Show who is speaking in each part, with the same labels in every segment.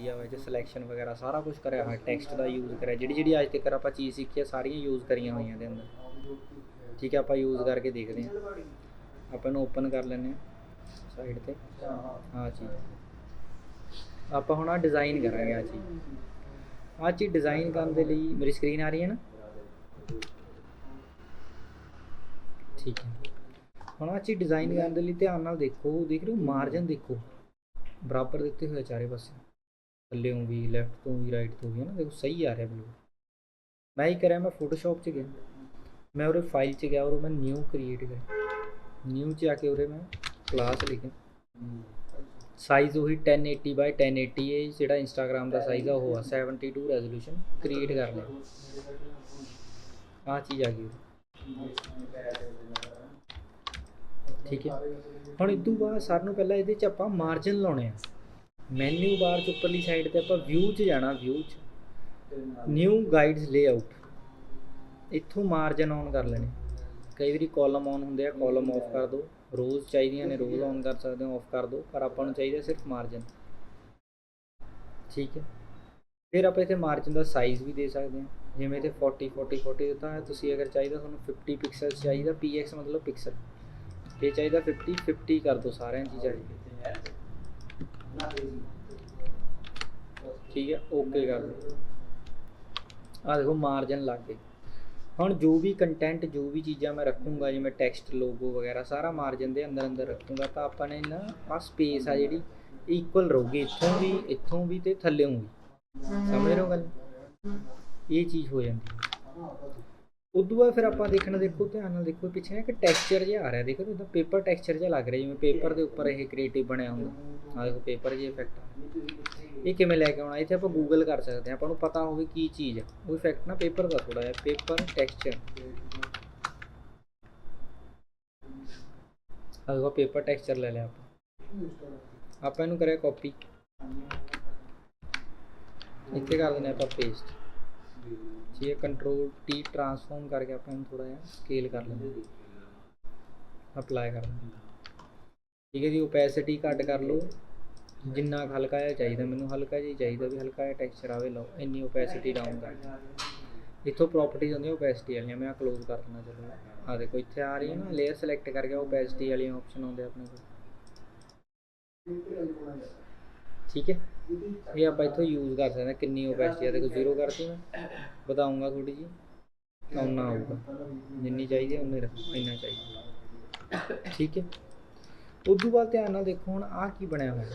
Speaker 1: ਵਧੀਆ ਵਾ ਇਹ ਸਿਲੈਕਸ਼ਨ ਵਗੈਰਾ ਸਾਰਾ ਕੁਝ ਕਰਿਆ ਹੋਇਆ ਟੈਕਸਟ ਦਾ ਯੂਜ਼ ਕਰਿਆ, ਜਿਹੜੀ ਜਿਹੜੀ ਅੱਜ ਤੱਕ ਆਪਾਂ ਚੀਜ਼ ਸਿੱਖੀ ਆ, ਸਾਰੀਆਂ ਯੂਜ਼ ਕਰੀਆਂ ਹੋਈਆਂ ਇਹਦੇ ਅੰਦਰ। ਠੀਕ ਹੈ ਆਪਾਂ ਯੂਜ਼ ਕਰਕੇ ਦੇਖਦੇ ਹਾਂ। ਆਪਾਂ ਇਹਨੂੰ ਓਪਨ ਕਰ ਲੈਂਦੇ ਹਾਂ ਸਾਈਡ ਤੇ। ਆਹ ਚੀਜ਼। ਆਪਾਂ ਹੁਣ ਆ ਡਿਜ਼ਾਈਨ ਕਰਾਂਗੇ ਆ ਚੀਜ਼। ਆਹ ਚੀਜ਼ ਡਿਜ਼ਾਈਨ ਕਰਨ ਦੇ ਲਈ ਮੇਰੀ ਸਕਰੀਨ ਆ ਰਹੀ ਹੈ ਨਾ? ਠੀਕ ਹੈ। ਹੁਣ ਆਹ ਚੀਜ਼ ਡਿਜ਼ਾਈਨ ਕਰਨ ਦੇ ਲਈ ਧਿਆਨ ਨਾਲ ਦੇਖੋ, ਦੇਖ ਰਹੇ ਹੋ ਮਾਰਜਨ ਦੇਖੋ। ਬਰਾਬਰ ਦਿੱਤੇ ਹੋਏ ਚਾਰੇ ਪਾਸੇ। ਥੱਲੇੋਂ ਵੀ ਲੈਫਟ ਤੋਂ ਵੀ ਰਾਈਟ ਤੋਂ ਵੀ ਹੈ ਨਾ ਦੇਖੋ ਸਹੀ ਆ ਰਿਹਾ ਬਿਲਕੁਲ। ਮੈਂ ਹੀ ਕਰਿਆ ਮੈਂ ਫੋਟੋਸ਼ਾਪ 'ਚ ਗਿਆ। ਮੈਂ ਉਹਦੇ ਫਾਈਲ 'ਚ ਗਿਆ ਔਰ ਮੈਂ ਨਿਊ ਕ੍ਰੀਏਟ ਕਰਿਆ। ਨਿਊ 'ਚ ਆ ਕੇ ਉਹਦੇ ਮੈਂ ਕਲਾਸ ਲਿਖਿਆ ਸਾਈਜ਼ ਉਹੀ 1080 ਬਾਈ 1080 ਹੈ ਜਿਹੜਾ ਇੰਸਟਾਗ੍ਰam ਦਾ ਸਾਈਜ਼ ਆ, ਉਹ ਆ। 72 ਰੈਜ਼ੋਲੂਸ਼ਨ ਕ੍ਰੀਏਟ ਕਰ ਲਿਆ। ਆਹ ਚੀਜ਼ ਆ ਗਈ ਠੀਕ ਹੈ। ਹੁਣ ਇਦੋਂ ਬਾਅਦ ਸਾਰਿਆਂ ਨੂੰ ਪਹਿਲਾਂ ਇਹਦੇ 'ਚ ਆਪਾਂ ਮਾਰਜਨ ਲਾਉਣੇ ਆ। ਮੈਨੂ ਬਾਰ 'ਚ ਉੱਪਰਲੀ ਸਾਈਡ ਤੇ ਆਪਾਂ ਵਿਊ 'ਚ ਜਾਣਾ ਵਿਊ 'ਚ। ਨਿਊ ਗਾਈਡਸ ਲੇਆਊਟ ਇੱਥੋਂ ਮਾਰਜਨ ਆਨ ਕਰ ਲੈਣੇ। ਕਈ ਵਾਰੀ ਕਾਲਮ ਆਨ ਹੁੰਦੇ ਆ ਕਾਲਮ ਆਫ ਕਰ ਦਿਓ ਰੋਜ਼ ਚਾਹੀਦੀਆਂ ਨੇ ਰੋਜ਼ ਆਨ ਕਰ ਸਕਦੇ ਹੋ ਆਫ ਕਰ ਦਿਓ ਪਰ ਆਪਾਂ ਨੂੰ ਚਾਹੀਦਾ ਸਿਰਫ ਮਾਰਜਨ ਠੀਕ ਹੈ। ਫਿਰ ਆਪਾਂ ਇੱਥੇ ਮਾਰਜਨ ਦਾ ਸਾਈਜ਼ ਵੀ ਦੇ ਸਕਦੇ ਹਾਂ। ਜਿਵੇਂ ਇੱਥੇ 40 40 40 ਦਿੱਤਾ ਹੈ ਤੁਸੀਂ ਅਗਰ ਚਾਹੀਦਾ ਤੁਹਾਨੂੰ 50 ਪਿਕਸਲ ਚਾਹੀਦਾ px ਮਤਲਬ ਪਿਕਸਲ ਇਹ ਚਾਹੀਦਾ 50 50 ਕਰ ਦਿਓ ਸਾਰਿਆਂ ਚੀਜ਼ਾਂ। ਠੀਕ ਹੈ ਓਕੇ ਕਰ ਦਿਓ ਆ ਦੇਖੋ ਮਾਰਜਨ ਲੱਗ ਗਏ। ਹੁਣ ਜੋ ਵੀ ਕੰਟੈਂਟ ਜੋ ਵੀ ਚੀਜ਼ਾਂ ਮੈਂ ਰੱਖੂੰਗਾ, ਜਿਵੇਂ ਟੈਕਸਟ ਲੋਗੋ ਵਗੈਰਾ, ਸਾਰਾ ਮਾਰਜਨ ਦੇ ਅੰਦਰ ਅੰਦਰ ਰੱਖੂੰਗਾ, ਤਾਂ ਆਪਾਂ ਨੇ ਨਾ ਆ ਸਪੇਸ ਆ ਜਿਹੜੀ ਇਕੁਅਲ ਰਹੂਗੀ। ਇੱਥੋਂ ਵੀ ਇੱਥੋਂ ਵੀ ਤੇ ਥੱਲੇੋਂ ਵੀ। ਸਮਝ ਰਹੇ ਹੋ ਗੱਲ? ਇਹ ਚੀਜ਼ ਹੋ ਜਾਂਦੀ ਉਦੋਂ ਬਾਅਦ ਫਿਰ ਆਪਾਂ ਦੇਖਣਾ, ਦੇਖੋ, ਧਿਆਨ ਨਾਲ ਦੇਖੋ, ਪਿੱਛੇ ਨਾ ਇੱਕ ਟੈਕਸਚਰ ਜਿਹਾ ਆ ਰਿਹਾ, ਦੇਖੋ ਉਹਦਾ ਪੇਪਰ ਟੈਕਸਚਰ ਜਿਹਾ ਲੱਗ ਰਿਹਾ, ਜਿਵੇਂ ਪੇਪਰ ਦੇ ਉੱਪਰ ਇਹ ਕ੍ਰੀਏਟਿਵ ਬਣਿਆ ਹੁੰਦਾ। ਆ ਦੇਖੋ ਪੇਪਰ ਜਿਹਾ ਇਫੈਕਟ ਇਹ ਕਿਵੇਂ ਲੈ ਕੇ ਆਉਣਾ, ਇੱਥੇ ਆਪਾਂ ਗੂਗਲ ਕਰ ਸਕਦੇ ਹਾਂ, ਆਪਾਂ ਨੂੰ ਪਤਾ ਹੋਵੇ ਕੀ ਚੀਜ਼ ਆ। ਉਹ ਇਫੈਕਟ ਨਾ ਪੇਪਰ ਦਾ ਥੋੜਾ ਜਿਹਾ ਪੇਪਰ ਟੈਕਸਚਰ ਆ ਦੇਖੋ ਪੇਪਰ ਟੈਕਸਚਰ ਲੈ ਲਿਆ ਆਪਾਂ। ਆਪਾਂ ਇਹਨੂੰ ਕਰਿਆ ਕਾਪੀ ਇੱਥੇ ਕਰ ਦਿੰਦੇ ਆਪਾਂ ਪੇਸਟ ਠੀਕ ਹੈ ਕੰਟਰੋਲ ਟੀ ਟਰਾਂਸਫਾਰਮ ਕਰਕੇ ਆਪਾਂ ਇਹਨੂੰ ਥੋੜਾ ਜਿਹਾ ਸਕੇਲ ਕਰ ਲੈਂਦੇ ਅਪਲਾਈ ਕਰ ਲੈਂਦੇ ਠੀਕ ਹੈ ਜੀ ਓਪੈਸਿਟੀ ਘੱਟ ਕਰ ਲਓ। ਜਿੰਨਾ ਕੁ ਹਲਕਾ ਜਿਹਾ ਚਾਹੀਦਾ, ਮੈਨੂੰ ਹਲਕਾ ਜਿਹਾ ਚਾਹੀਦਾ ਵੀ ਹਲਕਾ ਜਿਹਾ ਟੈਕਸਚਰ ਆਵੇ, ਲਓ, ਇੰਨੀ ਓਪੈਸਿਟੀ ਡਾਊਨ ਕਰ। ਇੱਥੋਂ ਪ੍ਰੋਪਰਟੀਜ਼ ਹੁੰਦੀਆਂ ਓਪੈਸਿਟੀ ਵਾਲੀਆਂ, ਮੈਂ ਕਲੋਜ਼ ਕਰ ਦਿੰਦਾ ਚਲੋ। ਆ ਦੇਖੋ, ਇੱਥੇ ਆ ਰਹੀ ਹੈ ਨਾ ਲੇਅਰ ਸਿਲੈਕਟ ਕਰਕੇ ਓਪੈਸਿਟੀ ਵਾਲੀਆਂ ਆਪਸ਼ਨ ਆਉਂਦੇ ਆਪਣੇ ਕੋਲ। ਠੀਕ ਹੈ? ਇਹ ਆਪਾਂ ਇੱਥੋਂ ਯੂਜ਼ ਕਰ ਸਕਦੇ ਹਾਂ। ਕਿੰਨੀ ਓਪੈਸਿਟੀ ਆ ਦੇਖੋ ਜ਼ੀਰੋ ਕਰਤੀ ਮੈਂ। ਬਤਾਉਂਗਾ ਥੋੜੀ ਜੀ ਉਨਾ ਆਊਗਾ ਜਿੰਨੀ ਚਾਹੀਦੀ ਹੈ ਉਨੀ ਰੱਖ, ਇੰਨਾ ਚਾਹੀਦਾ। ਠੀਕ ਹੈ? ਉਦੋਂ ਬਾਅਦ ਧਿਆਨ ਨਾਲ ਦੇਖੋ, ਹੁਣ ਆਹ ਕੀ ਬਣਿਆ ਹੋਇਆ?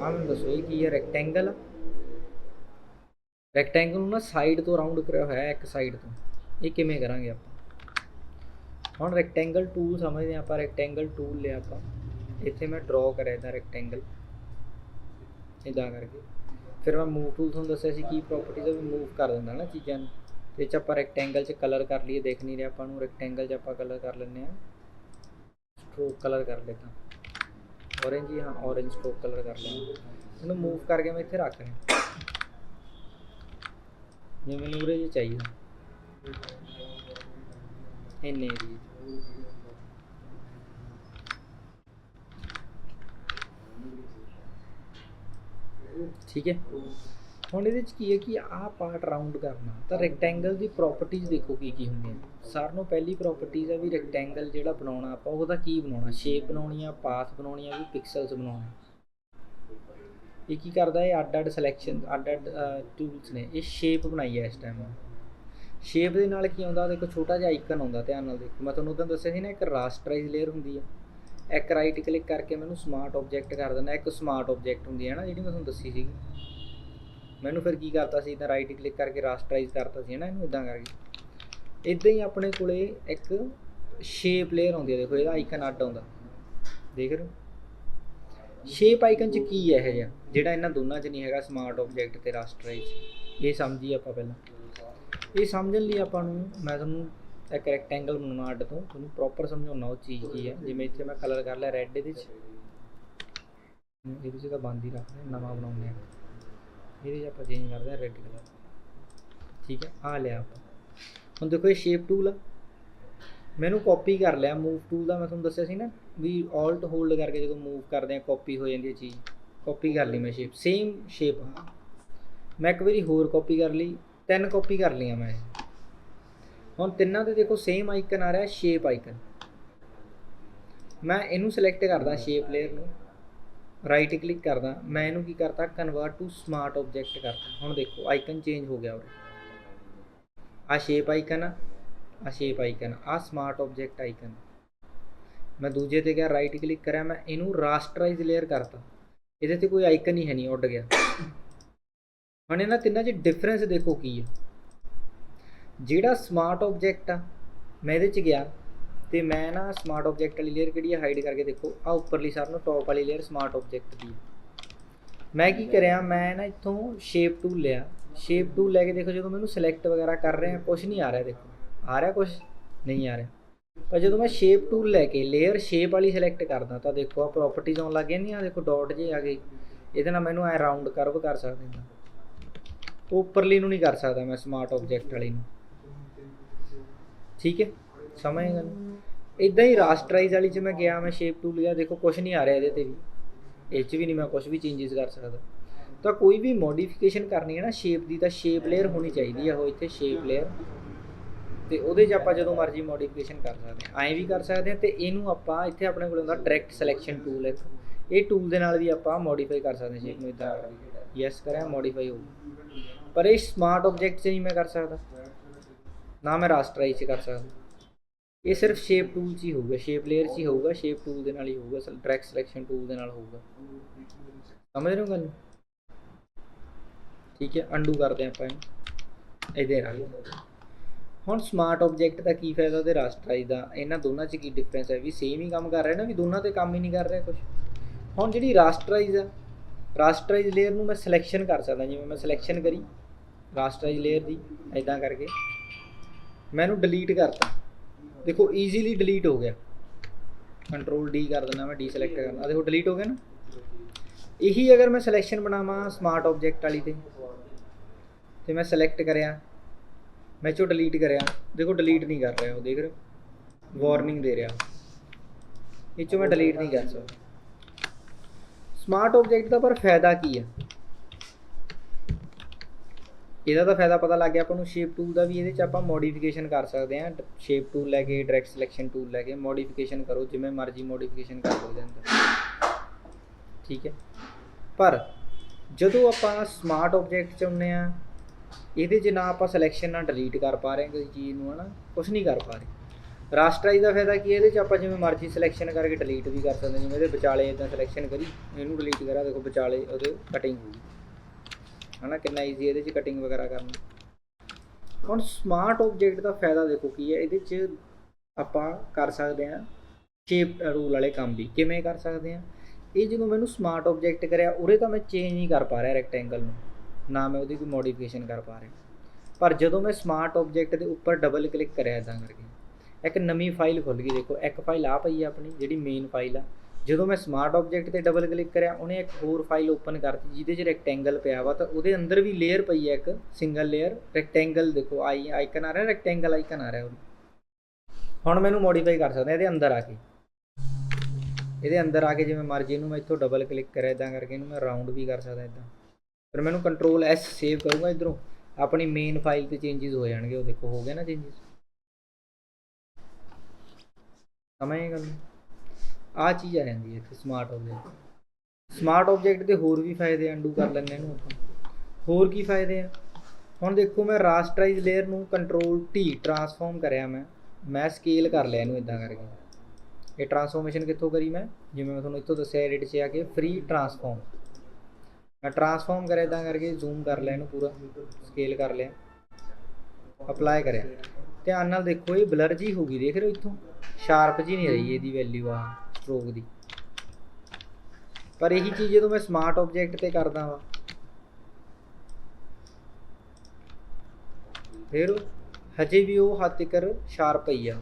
Speaker 1: ਆਹ ਮੈਨੂੰ ਦੱਸੋ, ਇਹ ਕੀ ਹੈ? ਰੈਕਟੈਂਗਲ ਰੈਕਟੈਂਗਲ ਨੂੰ ਨਾ ਸਾਈਡ ਤੋਂ ਰਾਉਂਡ ਕਰਿਆ ਹੋਇਆ ਹੈ, ਇੱਕ ਸਾਈਡ ਤੋਂ। ਇਹ ਕਿਵੇਂ ਕਰਾਂਗੇ ਆਪਾਂ? ਹੁਣ ਰੈਕਟੈਂਗਲ ਟੂਲ ਸਮਝਦੇ ਹਾਂ ਆਪਾਂ। ਰੈਕਟੈਂਗਲ ਟੂਲ ਲਿਆ ਆਪਾਂ। ਇੱਥੇ ਮੈਂ ਡਰਾ ਕਰਿਆ ਇਹਦਾ ਰੈਕਟੈਂਗਲ ਇਦਾਂ ਕਰਕੇ। ਫਿਰ ਮੈਂ ਮੂਵ ਟੂਲ ਤੁਹਾਨੂੰ ਦੱਸਿਆ ਸੀ ਕੀ ਪ੍ਰੋਪਰਟੀਜ਼ ਵੀ ਮੂਵ ਕਰ ਦਿੰਦਾ ਨਾ ਚੀਜ਼ਾਂ ਨੂੰ। ਤੇ ਚ ਆਪਾਂ ਰੈਕਟੈਂਗਲ 'ਚ ਕਲਰ ਕਰ ਲਈਏ, ਦੇਖ ਨਹੀਂ ਰਿਹਾ ਆਪਾਂ ਨੂੰ। ਰੈਕਟੈਂਗਲ 'ਚ ਆਪਾਂ ਕਲਰ ਕਰ ਲੈਂਦੇ ਆ ਸਟ੍ਰੋਕ ਕਲਰ ਕਰ ਲੈਂਦਾ orange ਹੀ ਹਾਂ, orange ਸਟ੍ਰੋਕ ਕਲਰ ਕਰ ਲੈਂਦਾ ਇਹਨੂੰ ਮੂਵ ਕਰਕੇ ਮੈਂ ਇੱਥੇ ਰੱਖ ਰਿਹਾ। ਜਿਵੇਂ ਮੈਨੂੰ ਉਰੇ ਜੇ ਚਾਹੀਦਾ। ਇੰਨੇ ਏਰੀਏ ਠੀਕ ਹੈ। ਹੁਣ ਇਹਦੇ ਚ ਕੀ ਹੈ ਕਿ ਆਹ ਪਾਰਟ ਰਾਉਂਡ ਕਰਨਾ, ਤਾਂ ਰੈਕਟੈਂਗਲ ਦੀ ਪ੍ਰਾਪਰਟੀਆਂ ਦੇਖੋ ਕੀ ਕੀ ਹੁੰਦੀਆਂ ਸਾਰਿਆਂ ਨੂੰ ਪਹਿਲੀ ਪ੍ਰਾਪਰਟੀਜ਼ ਹੈ ਵੀ ਰੈਕਟੈਂਗਲ ਜਿਹੜਾ ਬਣਾਉਣਾ ਆਪਾਂ, ਉਹਦਾ ਕੀ ਬਣਾਉਣਾ? ਸ਼ੇਪ ਬਣਾਉਣੀ ਆ ਪਾਥ ਬਣਾਉਣੀ ਆ, ਵੀ ਪਿਕਸਲਸ ਬਣਾਉਣਾ ਇਹ ਕੀ ਕਰਦਾ ਹੈ? ਅੱਡ ਅੱਡ ਸਿਲੈਕਸ਼ਨ ਅੱਡ ਅੱਡ ਟੂਲਸ ਨੇ। ਇਹ ਸ਼ੇਪ ਬਣਾਈ ਹੈ ਇਸ ਟਾਈਮ ਸ਼ੇਪ ਦੇ ਨਾਲ ਕੀ ਆਉਂਦਾ? ਦੇਖੋ, ਛੋਟਾ ਜਿਹਾ ਆਈਕਨ ਆਉਂਦਾ ਧਿਆਨ ਨਾਲ ਦੇਖੋ। ਮੈਂ ਤੁਹਾਨੂੰ ਉਦੋਂ ਦੱਸਿਆ ਸੀ ਨਾ, ਇੱਕ ਰਾਸਟਰਾਈਜ਼ ਲੇਅਰ ਹੁੰਦੀ ਆ। ਇੱਕ ਰਾਈਟ ਕਲਿੱਕ ਕਰਕੇ ਮੈਨੂੰ ਸਮਾਰਟ ਆਬਜੈਕਟ ਕਰ ਦਿੰਦਾ। ਇੱਕ ਸਮਾਰਟ ਆਬਜੈਕਟ ਹੁੰਦੀ ਹੈ ਨਾ, ਜਿਹੜੀ ਮੈਂ ਤੁਹਾਨੂੰ ਦੱਸੀ ਸੀਗੀ। ਮੈਨੂੰ ਫਿਰ ਕੀ ਕਰਤਾ ਸੀ, ਇਦਾਂ ਰਾਈਟ ਕਲਿੱਕ ਕਰਕੇ ਰਾਸਟਰਾਈਜ਼ ਕਰਤਾ ਸੀ, ਹੈ ਨਾ, ਇਹਨੂੰ ਇਦਾਂ ਕਰਕੇ। ਇਦਾਂ ਹੀ ਆਪਣੇ ਕੋਲੇ ਇੱਕ ਸ਼ੇਪ ਲੇਅਰ ਆਉਂਦੀ ਹੈ, ਦੇਖੋ, ਇਹਦਾ ਆਈਕਨ ਅੱਡ ਆਉਂਦਾ। ਦੇਖ ਰਹੇ ਹੋ? ਸ਼ੇਪ ਆਈਕਨ ਚ ਕੀ ਹੈ ਇਹ ਜਿਹਾ, ਜਿਹੜਾ ਇਹਨਾਂ ਦੋਨਾਂ ਚ ਨਹੀਂ ਹੈਗਾ ਸਮਾਰਟ ਆਬਜੈਕਟ ਤੇ ਰਾਸਟਰਾਈਜ਼ ਇਹ ਸਮਝੀ ਆਪਾਂ ਪਹਿਲਾਂ। ਇਹ ਸਮਝਣ ਲਈ ਆਪਾਂ ਨੂੰ, ਮੈਂ ਤੁਹਾਨੂੰ ਇੱਕ ਰੈਕਟੈਂਗਲ ਬਣਾਉਣਾ ਅੱਡ ਤੋਂ ਤੁਹਾਨੂੰ ਪ੍ਰੋਪਰ ਸਮਝਾਉਣਾ ਉਹ ਚੀਜ਼ ਕੀ ਹੈ ਜਿਵੇਂ ਇੱਥੇ ਮੈਂ ਕਲਰ ਕਰ ਲਿਆ ਰੈੱਡ ਇਹਦੇ 'ਚ। ਇਹਦੇ 'ਚ ਤਾਂ ਬੰਦ ਹੀ ਰੱਖਦੇ ਹਾਂ, ਨਵਾਂ ਬਣਾਉਂਦੇ ਆ। ਇਹਦੇ 'ਚ ਆਪਾਂ ਚੇਂਜ ਕਰਦੇ ਹਾਂ ਰੈੱਡ ਕਲਰ ਠੀਕ ਹੈ ਆ ਲਿਆ ਆਪਾਂ। ਹੁਣ ਦੇਖੋ ਇਹ ਸ਼ੇਪ ਟੂਲ ਆ। ਮੈਨੂੰ ਕਾਪੀ ਕਰ ਲਿਆ ਮੂਵ ਟੂਲ ਦਾ ਮੈਂ ਤੁਹਾਨੂੰ ਦੱਸਿਆ ਸੀ ਨਾ ਵੀ ਆਲਟ ਹੋਲਡ ਕਰਕੇ ਜਦੋਂ ਮੂਵ ਕਰਦੇ ਆ ਕਾਪੀ ਹੋ ਜਾਂਦੀ ਹੈ ਚੀਜ਼। ਕਾਪੀ ਕਰ ਲਈ ਮੈਂ ਸ਼ੇਪ ਸੇਮ ਸ਼ੇਪ ਮੈਂ ਇੱਕ ਵਾਰੀ ਹੋਰ ਕਾਪੀ ਕਰ ਲਈ ਤਿੰਨ ਕਾਪੀ ਕਰ ਲਈਆਂ ਮੈਂ। ਹੁਣ ਤਿੰਨਾਂ ਤੇ ਦੇਖੋ ਸੇਮ ਆਈਕਨ ਆ ਰਿਹਾ ਸ਼ੇਪ ਆਈਕਨ ਮੈਂ ਇਹਨੂੰ ਸਿਲੈਕਟ ਕਰਦਾ ਸ਼ੇਪ ਲੇਅਰ ਨੂੰ। ਰਾਈਟ ਕਲਿੱਕ ਕਰਦਾ। ਮੈਂ ਇਹਨੂੰ ਕੀ ਕਰਤਾ? ਕਨਵਰਟ ਟੂ ਸਮਾਰਟ ਆਬਜੈਕਟ ਕਰਤਾ। ਹੁਣ ਦੇਖੋ ਆਈਕਨ ਚੇਂਜ ਹੋ ਗਿਆ ਉਰੇ। ਆ ਸ਼ੇਪ ਆਈਕਨ ਆ। ਆ ਸ਼ੇਪ ਆਈਕਨ ਆ। ਸਮਾਰਟ ਆਬਜੈਕਟ ਆਈਕਨ ਮੈਂ ਦੂਜੇ ਤੇ ਗਿਆ ਰਾਈਟ ਕਲਿੱਕ ਕਰਿਆ। ਮੈਂ ਇਹਨੂੰ ਰਾਸਟਰਾਈਜ਼ ਲੇਅਰ ਕਰਤਾ। ਇਹਦੇ ਤੇ ਕੋਈ ਆਈਕਨ ਹੀ ਹੈ ਨਹੀਂ, ਉੱਡ ਗਿਆ। ਹੁਣ ਇਹਨਾਂ ਤਿੰਨਾਂ 'ਚ ਡਿਫਰੈਂਸ ਦੇਖੋ ਕੀ ਹੈ। ਜਿਹੜਾ ਸਮਾਰਟ ਆਬਜੈਕਟ ਆ, ਮੈਂ ਇਹਦੇ 'ਚ ਗਿਆ ਤੇ ਮੈਂ ਨਾ ਸਮਾਰਟ ਆਬਜੈਕਟ ਵਾਲੀ ਲੇਅਰ ਕਿਹੜੀ ਆ? ਹਾਈਡ ਕਰਕੇ ਦੇਖੋ। ਆ ਉੱਪਰਲੀ ਸਭ ਨੂੰ ਟੌਪ ਵਾਲੀ ਲੇਅਰ ਸਮਾਰਟ ਆਬਜੈਕਟ ਦੀ ਹੈ। ਮੈਂ ਕੀ ਕਰਿਆ? ਮੈਂ ਨਾ ਇੱਥੋਂ ਸ਼ੇਪ ਟੂਲ ਲਿਆ। ਸ਼ੇਪ ਟੂਲ ਲੈ ਕੇ ਦੇਖੋ, ਜਦੋਂ ਮੈਨੂੰ ਸਿਲੈਕਟ ਵਗੈਰਾ ਕਰ ਰਿਹਾ ਕੁਝ ਨਹੀਂ ਆ ਰਿਹਾ, ਦੇਖੋ। ਆ ਰਿਹਾ ਕੁਝ ਨਹੀਂ ਆ ਰਿਹਾ। ਪਰ ਜਦੋਂ ਮੈਂ ਸ਼ੇਪ ਟੂਲ ਲੈ ਕੇ ਲੇਅਰ ਸ਼ੇਪ ਵਾਲੀ ਸਿਲੈਕਟ ਕਰਦਾ, ਤਾਂ ਦੇਖੋ ਆ ਪ੍ਰੋਪਰਟੀਜ਼ ਆਉਣ ਲੱਗ ਗਈਆਂ ਨਹੀਂ ਆ ਦੇਖੋ ਡਾਟ ਜੇ ਆ ਗਏ ਇਹਦੇ ਨਾਲ ਮੈਨੂੰ ਐ ਰਾਉਂਡ ਕਰਵ ਕਰ ਸਕਦੇ। ਹਾਂ ਉੱਪਰਲੀ ਨੂੰ ਨਹੀਂ ਕਰ ਸਕਦਾ ਮੈਂ ਸਮਾਰਟ ਆਬਜੈਕਟ ਵਾਲੀ ਨੂੰ। ਠੀਕ ਹੈ ਸਮਝ ਗਏ ਗੱਲ। ਇਦਾਂ ਹੀ ਰਾਸਟਰਾਈਜ਼ ਵਾਲੀ ਚ ਮੈਂ ਗਿਆ, ਮੈਂ ਸ਼ੇਪ ਟੂਲ ਲਿਆ, ਦੇਖੋ ਕੁਝ ਨਹੀਂ ਆ ਰਿਹਾ ਇਹਦੇ ਤੇ ਵੀ। ਇਹ ਚ ਵੀ ਨਹੀਂ ਮੈਂ ਕੁਝ ਵੀ ਚੇਂਜਸ ਕਰ ਸਕਦਾ। ਤਾਂ ਕੋਈ ਵੀ ਮੋਡੀਫਿਕੇਸ਼ਨ ਕਰਨੀ ਹੈ ਨਾ ਸ਼ੇਪ ਦੀ ਤਾਂ ਸ਼ੇਪ ਲੇਅਰ ਹੋਣੀ ਚਾਹੀਦੀ ਆ ਉਹ ਇੱਥੇ ਸ਼ੇਪ ਲੇਅਰ ਤੇ ਉਹਦੇ 'ਚ ਆਪਾਂ ਜਦੋਂ ਮਰਜ਼ੀ ਮੋਡੀਫਿਕੇਸ਼ਨ ਕਰ ਸਕਦੇ ਹਾਂ। ਐਂ ਵੀ ਕਰ ਸਕਦੇ ਹਾਂ ਤੇ ਇਹਨੂੰ ਆਪਾਂ ਇੱਥੇ ਆਪਣੇ ਕੋਲ ਹੁੰਦਾ ਡਾਇਰੈਕਟ ਸਿਲੈਕਸ਼ਨ ਟੂਲ ਇੱਕ ਇਹ ਟੂਲ ਦੇ ਨਾਲ ਵੀ ਆਪਾਂ ਮੋਡੀਫਾਈ ਕਰ ਸਕਦੇ ਹਾਂ ਸ਼ੇਪ ਨੂੰ ਇਦਾਂ ਯੈਸ ਕਰਿਆ ਮੋਡੀਫਾਈ ਹੋ ਪਰ ਇਹ ਸਮਾਰਟ ਆਬਜੈਕਟ 'ਚ ਨਹੀਂ ਮੈਂ ਕਰ ਸਕਦਾ। ਨਾ ਮੈਂ ਰਾਸਟਰਾਈਜ਼ 'ਚ ਕਰ ਸਕਦਾ। ਇਹ ਸਿਰਫ ਸ਼ੇਪ ਟੂਲ 'ਚ ਹੀ ਹੋਊਗਾ। ਸ਼ੇਪ ਲੇਅਰ 'ਚ ਹੀ ਹੋਊਗਾ। ਸ਼ੇਪ ਟੂਲ ਦੇ ਨਾਲ ਹੀ ਹੋਊਗਾ। ਡਾਇਰੈਕਟ ਸਿਲੈਕਸ਼ਨ ਟੂਲ ਦੇ ਨਾਲ ਹੋਊਗਾ। ਸਮਝ ਰਹੇ ਹੋ ਗੱਲ? ਠੀਕ ਹੈ ਅੰਡੂ ਕਰਦੇ ਆਪਾਂ ਇਹਨੂੰ। ਇਹਦੇ ਨਾਲ। ਹੁਣ ਸਮਾਰਟ ਆਬਜੈਕਟ ਦਾ ਕੀ ਫਾਇਦਾ ਤੇ ਰਾਸਟਰਾਈਜ਼ ਦਾ? ਇਹਨਾਂ ਦੋਨਾਂ 'ਚ ਕੀ ਡਿਫਰੈਂਸ ਹੈ? ਵੀ ਸੇਮ ਹੀ ਕੰਮ ਕਰ ਰਹੇ ਨਾ, ਵੀ ਦੋਨਾਂ ਤੇ ਕੰਮ ਹੀ ਨਹੀਂ ਕਰ ਰਿਹਾ ਕੁਝ ਹੁਣ ਜਿਹੜੀ ਰਾਸਟਰਾਈਜ਼ ਆ ਰਾਸਟਰਾਈਜ਼ ਲੇਅਰ ਨੂੰ ਮੈਂ ਸਿਲੈਕਸ਼ਨ ਕਰ ਸਕਦਾ। ਜਿਵੇਂ ਮੈਂ ਸਿਲੈਕਸ਼ਨ ਕਰੀ ਰਾਸਟਰਾਈਜ਼ ਲੇਅਰ ਦੀ ਐਦਾਂ ਕਰਕੇ। ਮੈਂ ਇਹਨੂੰ ਡਿਲੀਟ ਕਰਤਾ। ਦੇਖੋ ਈਜ਼ੀਲੀ ਡਿਲੀਟ ਹੋ ਗਿਆ। ਕੰਟਰੋਲ ਡੀ ਕਰ ਦਿੰਦਾ ਮੈਂ ਡੀ ਸਿਲੈਕਟ ਕਰਨਾ ਆਹ ਦੇਖੋ ਡਿਲੀਟ ਹੋ ਗਿਆ ਨਾ? ਇਹੀ ਅਗਰ ਮੈਂ ਸਿਲੈਕਸ਼ਨ ਬਣਾਵਾਂ ਸਮਾਰਟ ਆਬਜੈਕਟ ਵਾਲੀ ਤੇ ਤੇ ਮੈਂ ਸਿਲੈਕਟ ਕਰਿਆ, ਮੈਂ ਚੋ ਡਿਲੀਟ ਕਰਿਆ, ਦੇਖੋ ਡਿਲੀਟ ਨਹੀਂ ਕਰ ਰਿਹਾ ਉਹ, ਦੇਖ ਰਹੇ ਵਾਰਨਿੰਗ ਦੇ ਰਿਹਾ ਇਹ ਚੋਂ ਮੈਂ ਡਿਲੀਟ ਨਹੀਂ ਕਰ ਸਕਦਾ। ਸਮਾਰਟ ਆਬਜੈਕਟ ਦਾ ਪਰ ਫਾਇਦਾ ਕੀ ਹੈ ਇਹਦਾ ਤਾਂ ਫਾਇਦਾ ਪਤਾ ਲੱਗ ਗਿਆ ਆਪਾਂ ਨੂੰ ਸ਼ੇਪ ਟੂਲ ਦਾ ਵੀ ਇਹਦੇ 'ਚ ਆਪਾਂ ਮੋਡੀਫਿਕੇਸ਼ਨ ਕਰ ਸਕਦੇ ਹਾਂ। ਸ਼ੇਪ ਟੂਲ ਲੈ ਕੇ ਡਾਇਰੈਕਟ ਸਿਲੈਕਸ਼ਨ ਟੂਲ ਲੈ ਕੇ ਮੋਡੀਫਿਕੇਸ਼ਨ ਕਰੋ, ਜਿਵੇਂ ਮਰਜ਼ੀ ਮੋਡੀਫਿਕੇਸ਼ਨ ਕਰ ਸਕਦੇ ਅੰਦਰ ਠੀਕ ਹੈ? ਪਰ ਜਦੋਂ ਆਪਾਂ ਸਮਾਰਟ ਆਬਜੈਕਟ 'ਚ ਆਉਂਦੇ ਆ ਇਹਦੇ 'ਚ ਨਾ ਆਪਾਂ ਸਿਲੈਕਸ਼ਨ ਨਾਲ ਡਿਲੀਟ ਕਰ ਪਾ ਰਹੇ ਹਾਂ ਕਿਸੇ ਚੀਜ਼ ਨੂੰ, ਹਨਾ? ਕੁਝ ਨਹੀਂ ਕਰ ਪਾ ਰਹੇ। ਰਾਸਟਰਾਈਜ਼ ਦਾ ਫਾਇਦਾ ਕੀ ਇਹਦੇ 'ਚ ਆਪਾਂ ਜਿਵੇਂ ਮਰਜ਼ੀ ਸਿਲੈਕਸ਼ਨ ਕਰਕੇ ਡਿਲੀਟ ਵੀ ਕਰ ਸਕਦੇ ਹਾਂ। ਜਿਵੇਂ ਇਹਦੇ ਵਿਚਾਲੇ ਇਦਾਂ ਸਿਲੈਕਸ਼ਨ ਕਰੀ, ਇਹਨੂੰ ਡਿਲੀਟ ਕਰਾ, ਦੇਖੋ ਵਿਚਾਲੇ ਉਹਦੇ ਕਟਿੰਗ ਹੋ ਹਨਾ, ਕਿੰਨਾ ਈਜ਼ੀ ਇਹਦੇ 'ਚ ਕਟਿੰਗ ਵਗੈਰਾ ਕਰਨਾ। ਹੁਣ ਸਮਾਰਟ ਆਬਜੈਕਟ ਦਾ ਫਾਇਦਾ ਦੇਖੋ ਕੀ ਹੈ, ਇਹਦੇ 'ਚ ਆਪਾਂ ਕਰ ਸਕਦੇ ਹਾਂ ਸ਼ੇਪ ਰੂਲ ਵਾਲੇ ਕੰਮ ਵੀ। ਕਿਵੇਂ ਕਰ ਸਕਦੇ ਹਾਂ? ਇਹ ਜਦੋਂ ਮੈਨੂੰ ਸਮਾਰਟ ਆਬਜੈਕਟ ਕਰਿਆ, ਉਰੇ ਤਾਂ ਮੈਂ ਚੇਂਜ ਨਹੀਂ ਕਰ ਪਾ ਰਿਹਾ ਰੈਕਟੈਂਗਲ ਨੂੰ। ਨਾ ਮੈਂ ਉਹਦੀ ਕੋਈ ਮੋਡੀਫਿਕੇਸ਼ਨ ਕਰ ਪਾ ਰਿਹਾ। ਪਰ ਜਦੋਂ ਮੈਂ ਸਮਾਰਟ ਆਬਜੈਕਟ ਦੇ ਉੱਪਰ ਡਬਲ ਕਲਿੱਕ ਕਰਿਆ ਇਦਾਂ ਕਰਕੇ, ਇੱਕ ਨਵੀਂ ਫਾਈਲ ਖੁੱਲ ਗਈ ਦੇਖੋ, ਇੱਕ ਫਾਈਲ ਆ ਪਈ ਆ ਆਪਣੀ, ਜਿਹੜੀ ਮੇਨ ਫਾਈਲ ਆ। ਜਦੋਂ ਮੈਂ ਸਮਾਰਟ ਆਬਜੈਕਟ ਤੇ ਡਬਲ ਕਲਿੱਕ ਕਰਿਆ, ਉਹਨੇ ਇੱਕ ਹੋਰ ਫਾਈਲ ਓਪਨ ਕਰਤੀ, ਜਿਹਦੇ 'ਚ ਰੈਕਟੈਂਗਲ ਪਿਆ ਵਾ, ਤਾਂ ਉਹਦੇ ਅੰਦਰ ਵੀ ਲੇਅਰ ਪਈ ਹੈ ਇੱਕ ਸਿੰਗਲ ਲੇਅਰ ਰੈਕਟੈਂਗਲ ਦੇਖੋ, ਆਈ ਆਈਕਨ ਆ ਰਿਹਾ ਰੈਕਟੈਂਗਲ ਆਈਕਨ ਆ ਰਿਹਾ ਉਹ ਹੁਣ ਮੈਨੂੰ ਮੋਡੀਫਾਈ ਕਰ ਸਕਦਾ ਇਹਦੇ ਅੰਦਰ ਆ ਕੇ। ਇਹਦੇ ਅੰਦਰ ਆ ਕੇ ਜਿਵੇਂ ਮਰਜ਼ੀ ਇਹਨੂੰ ਮੈਂ ਇੱਥੋਂ ਡਬਲ ਕਲਿੱਕ ਕਰਿਆ ਇਦਾਂ ਕਰਕੇ ਇਹਨੂੰ ਮੈਂ ਰਾਉਂਡ ਵੀ ਕਰ ਸਕਦਾ ਇਦਾਂ ਫਿਰ ਮੈਨੂੰ ਕੰਟਰੋਲ ਐਸ ਸੇਵ ਕਰੂੰਗਾ ਇਧਰੋਂ। ਆਪਣੀ ਮੇਨ ਫਾਈਲ ਤੇ ਚੇਂਜਸ ਹੋ ਜਾਣਗੇ, ਉਹ ਦੇਖੋ, ਹੋ ਗਏ ਨਾ ਚੇਂਜਸ ਸਮਝ ਗੱਲ? ਆ ਚੀਜ਼ ਆ ਜਾਂਦੀ ਹੈ ਇੱਥੇ ਸਮਾਰਟ ਆਬਜੈਕਟ ਸਮਾਰਟ ਆਬਜੈਕਟ ਦੇ ਹੋਰ ਵੀ ਫਾਇਦੇ ਅੰਡੂ ਕਰ ਲੈਂਦੇ ਇਹਨੂੰ ਆਪਾਂ। ਹੋਰ ਕੀ ਫਾਇਦੇ ਆ? ਹੁਣ ਦੇਖੋ ਮੈਂ ਰਾਸਟਰਾਈਜ਼ ਲੇਅਰ ਨੂੰ ਕੰਟਰੋਲ ਟੀ ਟਰਾਂਸਫਾਰਮ ਕਰਿਆ ਮੈਂ। ਮੈਂ ਸਕੇਲ ਕਰ ਲਿਆ ਇਹਨੂੰ ਇਦਾਂ ਕਰਕੇ। ਇਹ ਟਰਾਂਸਫਾਰਮੇਸ਼ਨ ਕਿੱਥੋਂ ਕਰੀ ਮੈਂ? ਜਿਵੇਂ ਮੈਂ ਤੁਹਾਨੂੰ ਇੱਥੋਂ ਦੱਸਿਆ ਐਡਿਟ 'ਚ ਆ ਕੇ ਫ੍ਰੀ ਟਰਾਂਸਫਾਰਮ ਮੈਂ ਟਰਾਂਸਫਾਰਮ ਕਰਿਆ ਇਦਾਂ ਕਰਕੇ ਜ਼ੂਮ ਕਰ ਲਿਆ ਇਹਨੂੰ ਪੂਰਾ ਸਕੇਲ ਕਰ ਲਿਆ। ਅਪਲਾਈ ਕਰਿਆ। ਧਿਆਨ ਨਾਲ ਦੇਖੋ, ਇਹ ਬਲਰ ਜੀ ਹੋ ਗਈ, ਦੇਖ ਰਹੇ ਹੋ ਇੱਥੋਂ? ਸ਼ਾਰਪ ਜੀ ਨਹੀਂ ਰਹੀ ਇਹਦੀ ਵੈਲਿਊ ਆ। ਸਟ੍ਰੋਕ ਦੀ। ਪਰ ਇਹੀ ਚੀਜ਼ ਜਦੋਂ ਮੈਂ ਸਮਾਰਟ ਆਬਜੈਕਟ ਤੇ ਕਰਦਾ ਵਾ। ਫਿਰ ਹਜੇ ਵੀ ਉਹ ਹੱਦ ਤੱਕ ਸ਼ਾਰਪ ਪਈ ਆ।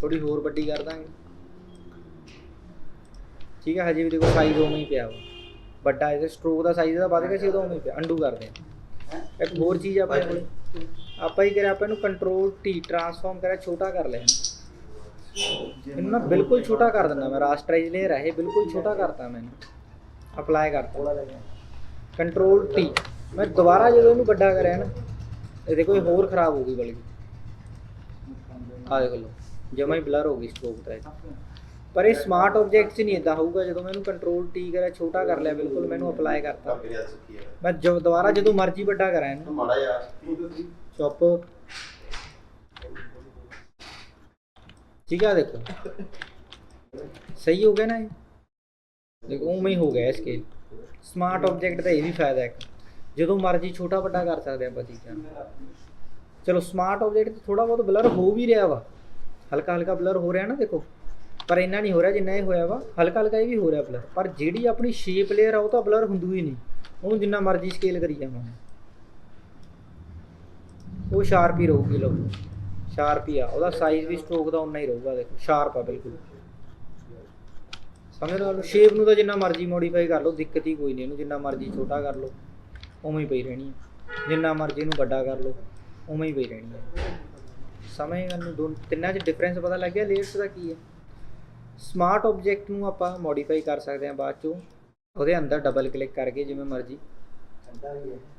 Speaker 1: ਥੋੜੀ ਹੋਰ ਵੱਡੀ ਕਰ ਦਾਂਗੇ। ਠੀਕ ਹੈ ਹਜੇ ਵੀ ਦੇਖੋ ਸਾਈਜ਼ ਉਵੇਂ ਹੀ ਪਿਆ ਵਾ। ਵੱਡਾ ਇਹਦੇ ਸਟ੍ਰੋਕ ਦਾ ਸਾਈਜ਼ ਦਾ ਵੱਧ ਗਿਆ ਸੀ ਉਦੋਂ ਉਵੇਂ ਹੀ ਪਿਆ। ਅੰਡੂ ਕਰਦੇ ਆ ਇੱਕ ਹੋਰ ਚੀਜ਼ ਕੋਲ ਆਪਾਂ ਹੀ ਕਰਿਆ ਆਪਾਂ ਇਹਨੂੰ ਕੰਟਰੋਲ ਟੀ ਟਰਾਂਸਫਾਰਮ ਕਰਿਆ ਛੋਟਾ ਕਰ ਲਿਆ। ਇਹਨੂੰ ਨਾ ਬਿਲਕੁਲ ਛੋਟਾ ਕਰ ਦਿੰਦਾ ਮੈਂ ਰਾਸਟਰਾਈਜ਼ ਲੇਅਰ ਹੈ ਇਹ ਬਿਲਕੁਲ ਛੋਟਾ ਕਰਤਾ ਮੈਨੂੰ ਅਪਲਾਈ ਕਰਤਾ ਕੰਟਰੋਲ ਟੀ ਮੈਂ ਦੁਬਾਰਾ ਜਦੋਂ ਇਹਨੂੰ ਵੱਡਾ ਕਰਿਆ ਨਾ ਇਹ ਦੇਖੋ ਇਹ ਹੋਰ ਖਰਾਬ ਹੋ ਗਈ ਬਲਕਿ ਆ ਦੇਖ ਲਓ ਜਮਾ ਹੀ ਬਲਰ ਹੋ ਗਈ ਦਾ ਇਹ। ਪਰ ਇਹ ਸਮਾਰਟ ਆਬਜੈਕਟ 'ਚ ਨਹੀਂ ਇਦਾਂ ਹੋਊਗਾ ਜਦੋਂ ਮੈਂ ਇਹਨੂੰ ਕੰਟਰੋਲ ਟੀ ਕਰਿਆ ਛੋਟਾ ਕਰ ਲਿਆ ਬਿਲਕੁਲ ਮੈਨੂੰ ਅਪਲਾਈ ਕਰਤਾ ਮੈਂ ਜੋ ਦੁਬਾਰਾ ਜਦੋਂ ਮਰਜ਼ੀ ਵੱਡਾ ਕਰਾਂ ਇਹਨੂੰ
Speaker 2: ਮਾੜਾ ਜਿਹਾ
Speaker 1: ਚੁੱਪ ਠੀਕ ਆ ਦੇਖੋ ਸਹੀ ਹੋ ਗਿਆ ਨਾ ਇਹ ਦੇਖੋ ਉਵੇਂ ਹੀ ਹੋ ਗਿਆ ਸਕੇਲ ਸਮਾਰਟ ਆਬਜੈਕਟ ਦਾ ਇਹ ਵੀ ਫਾਇਦਾ ਹੈ ਜਦੋਂ ਮਰਜ਼ੀ ਛੋਟਾ ਵੱਡਾ ਕਰ ਸਕਦੇ ਆਪਾਂ ਚੀਜ਼ਾਂ ਚਲੋ ਸਮਾਰਟ ਆਬਜੈਕਟ ਥੋੜਾ ਬਹੁਤ ਬਲਰ ਹੋ ਵੀ ਰਿਹਾ ਵਾ ਹਲਕਾ ਹਲਕਾ ਬਲਰ ਹੋ ਰਿਹਾ ਨਾ ਦੇਖੋ ਪਰ ਇੰਨਾ ਨਹੀਂ ਹੋ ਰਿਹਾ ਜਿੰਨਾ ਇਹ ਹੋਇਆ ਵਾ ਹਲਕਾ ਹਲਕਾ ਇਹ ਵੀ ਹੋ ਰਿਹਾ ਬਲਰ ਪਰ ਜਿਹੜੀ ਆਪਣੀ ਸ਼ੇਪ ਲੇਅਰ ਆ ਉਹ ਤਾਂ ਬਲਰ ਹੁੰਦੂ ਹੀ ਨਹੀਂ ਉਹਨੂੰ ਜਿੰਨਾ ਮਰਜ਼ੀ ਸਕੇਲ ਕਰੀ ਜਾਵਾਂ ਉਹ ਸ਼ਾਰਪ ਹੀ ਰਹੂਗੀ ਲੋ ਸ਼ਾਰਪ ਹੀ ਆ। ਉਹਦਾ ਸਾਈਜ਼ ਵੀ ਸਟ੍ਰੋਕ ਦਾ ਉਨਾ ਹੀ ਰਹੂਗਾ, ਦੇਖੋ। ਸ਼ਾਰਪ ਆ, ਬਿਲਕੁਲ। ਸਮਝ ਲਓ ਸ਼ੇਪ ਨੂੰ ਤਾਂ ਜਿੰਨਾ ਮਰਜ਼ੀ ਮੋਡੀਫਾਈ ਕਰ ਲਓ, ਦਿੱਕਤ ਹੀ ਕੋਈ ਨਹੀਂ ਇਹਨੂੰ। ਜਿੰਨਾ ਮਰਜ਼ੀ ਛੋਟਾ ਕਰ ਲਓ, ਉਵੇਂ ਹੀ ਪਈ ਰਹਿਣੀ ਹੈ ਜਿੰਨਾ ਮਰਜ਼ੀ ਇਹਨੂੰ ਵੱਡਾ ਕਰ ਲਓ, ਉਵੇਂ ਹੀ ਪਈ ਰਹਿਣੀ ਹੈ ਸਮਝ ਨੂੰ ਦੋ, ਤਿੰਨਾਂ 'ਚ ਡਿਫਰੈਂਸ ਪਤਾ ਲੱਗ ਗਿਆ ਲੇਅਰਸ ਦਾ ਕੀ ਹੈ ਸਮਾਰਟ ਆਬਜੈਕਟ ਨੂੰ ਆਪਾਂ ਮੋਡੀਫਾਈ ਕਰ ਸਕਦੇ ਹਾਂ ਬਾਅਦ ਚੋਂ। ਉਹਦੇ ਅੰਦਰ ਡਬਲ ਕਲਿੱਕ ਕਰਕੇ, ਜਿਵੇਂ ਮਰਜ਼ੀ।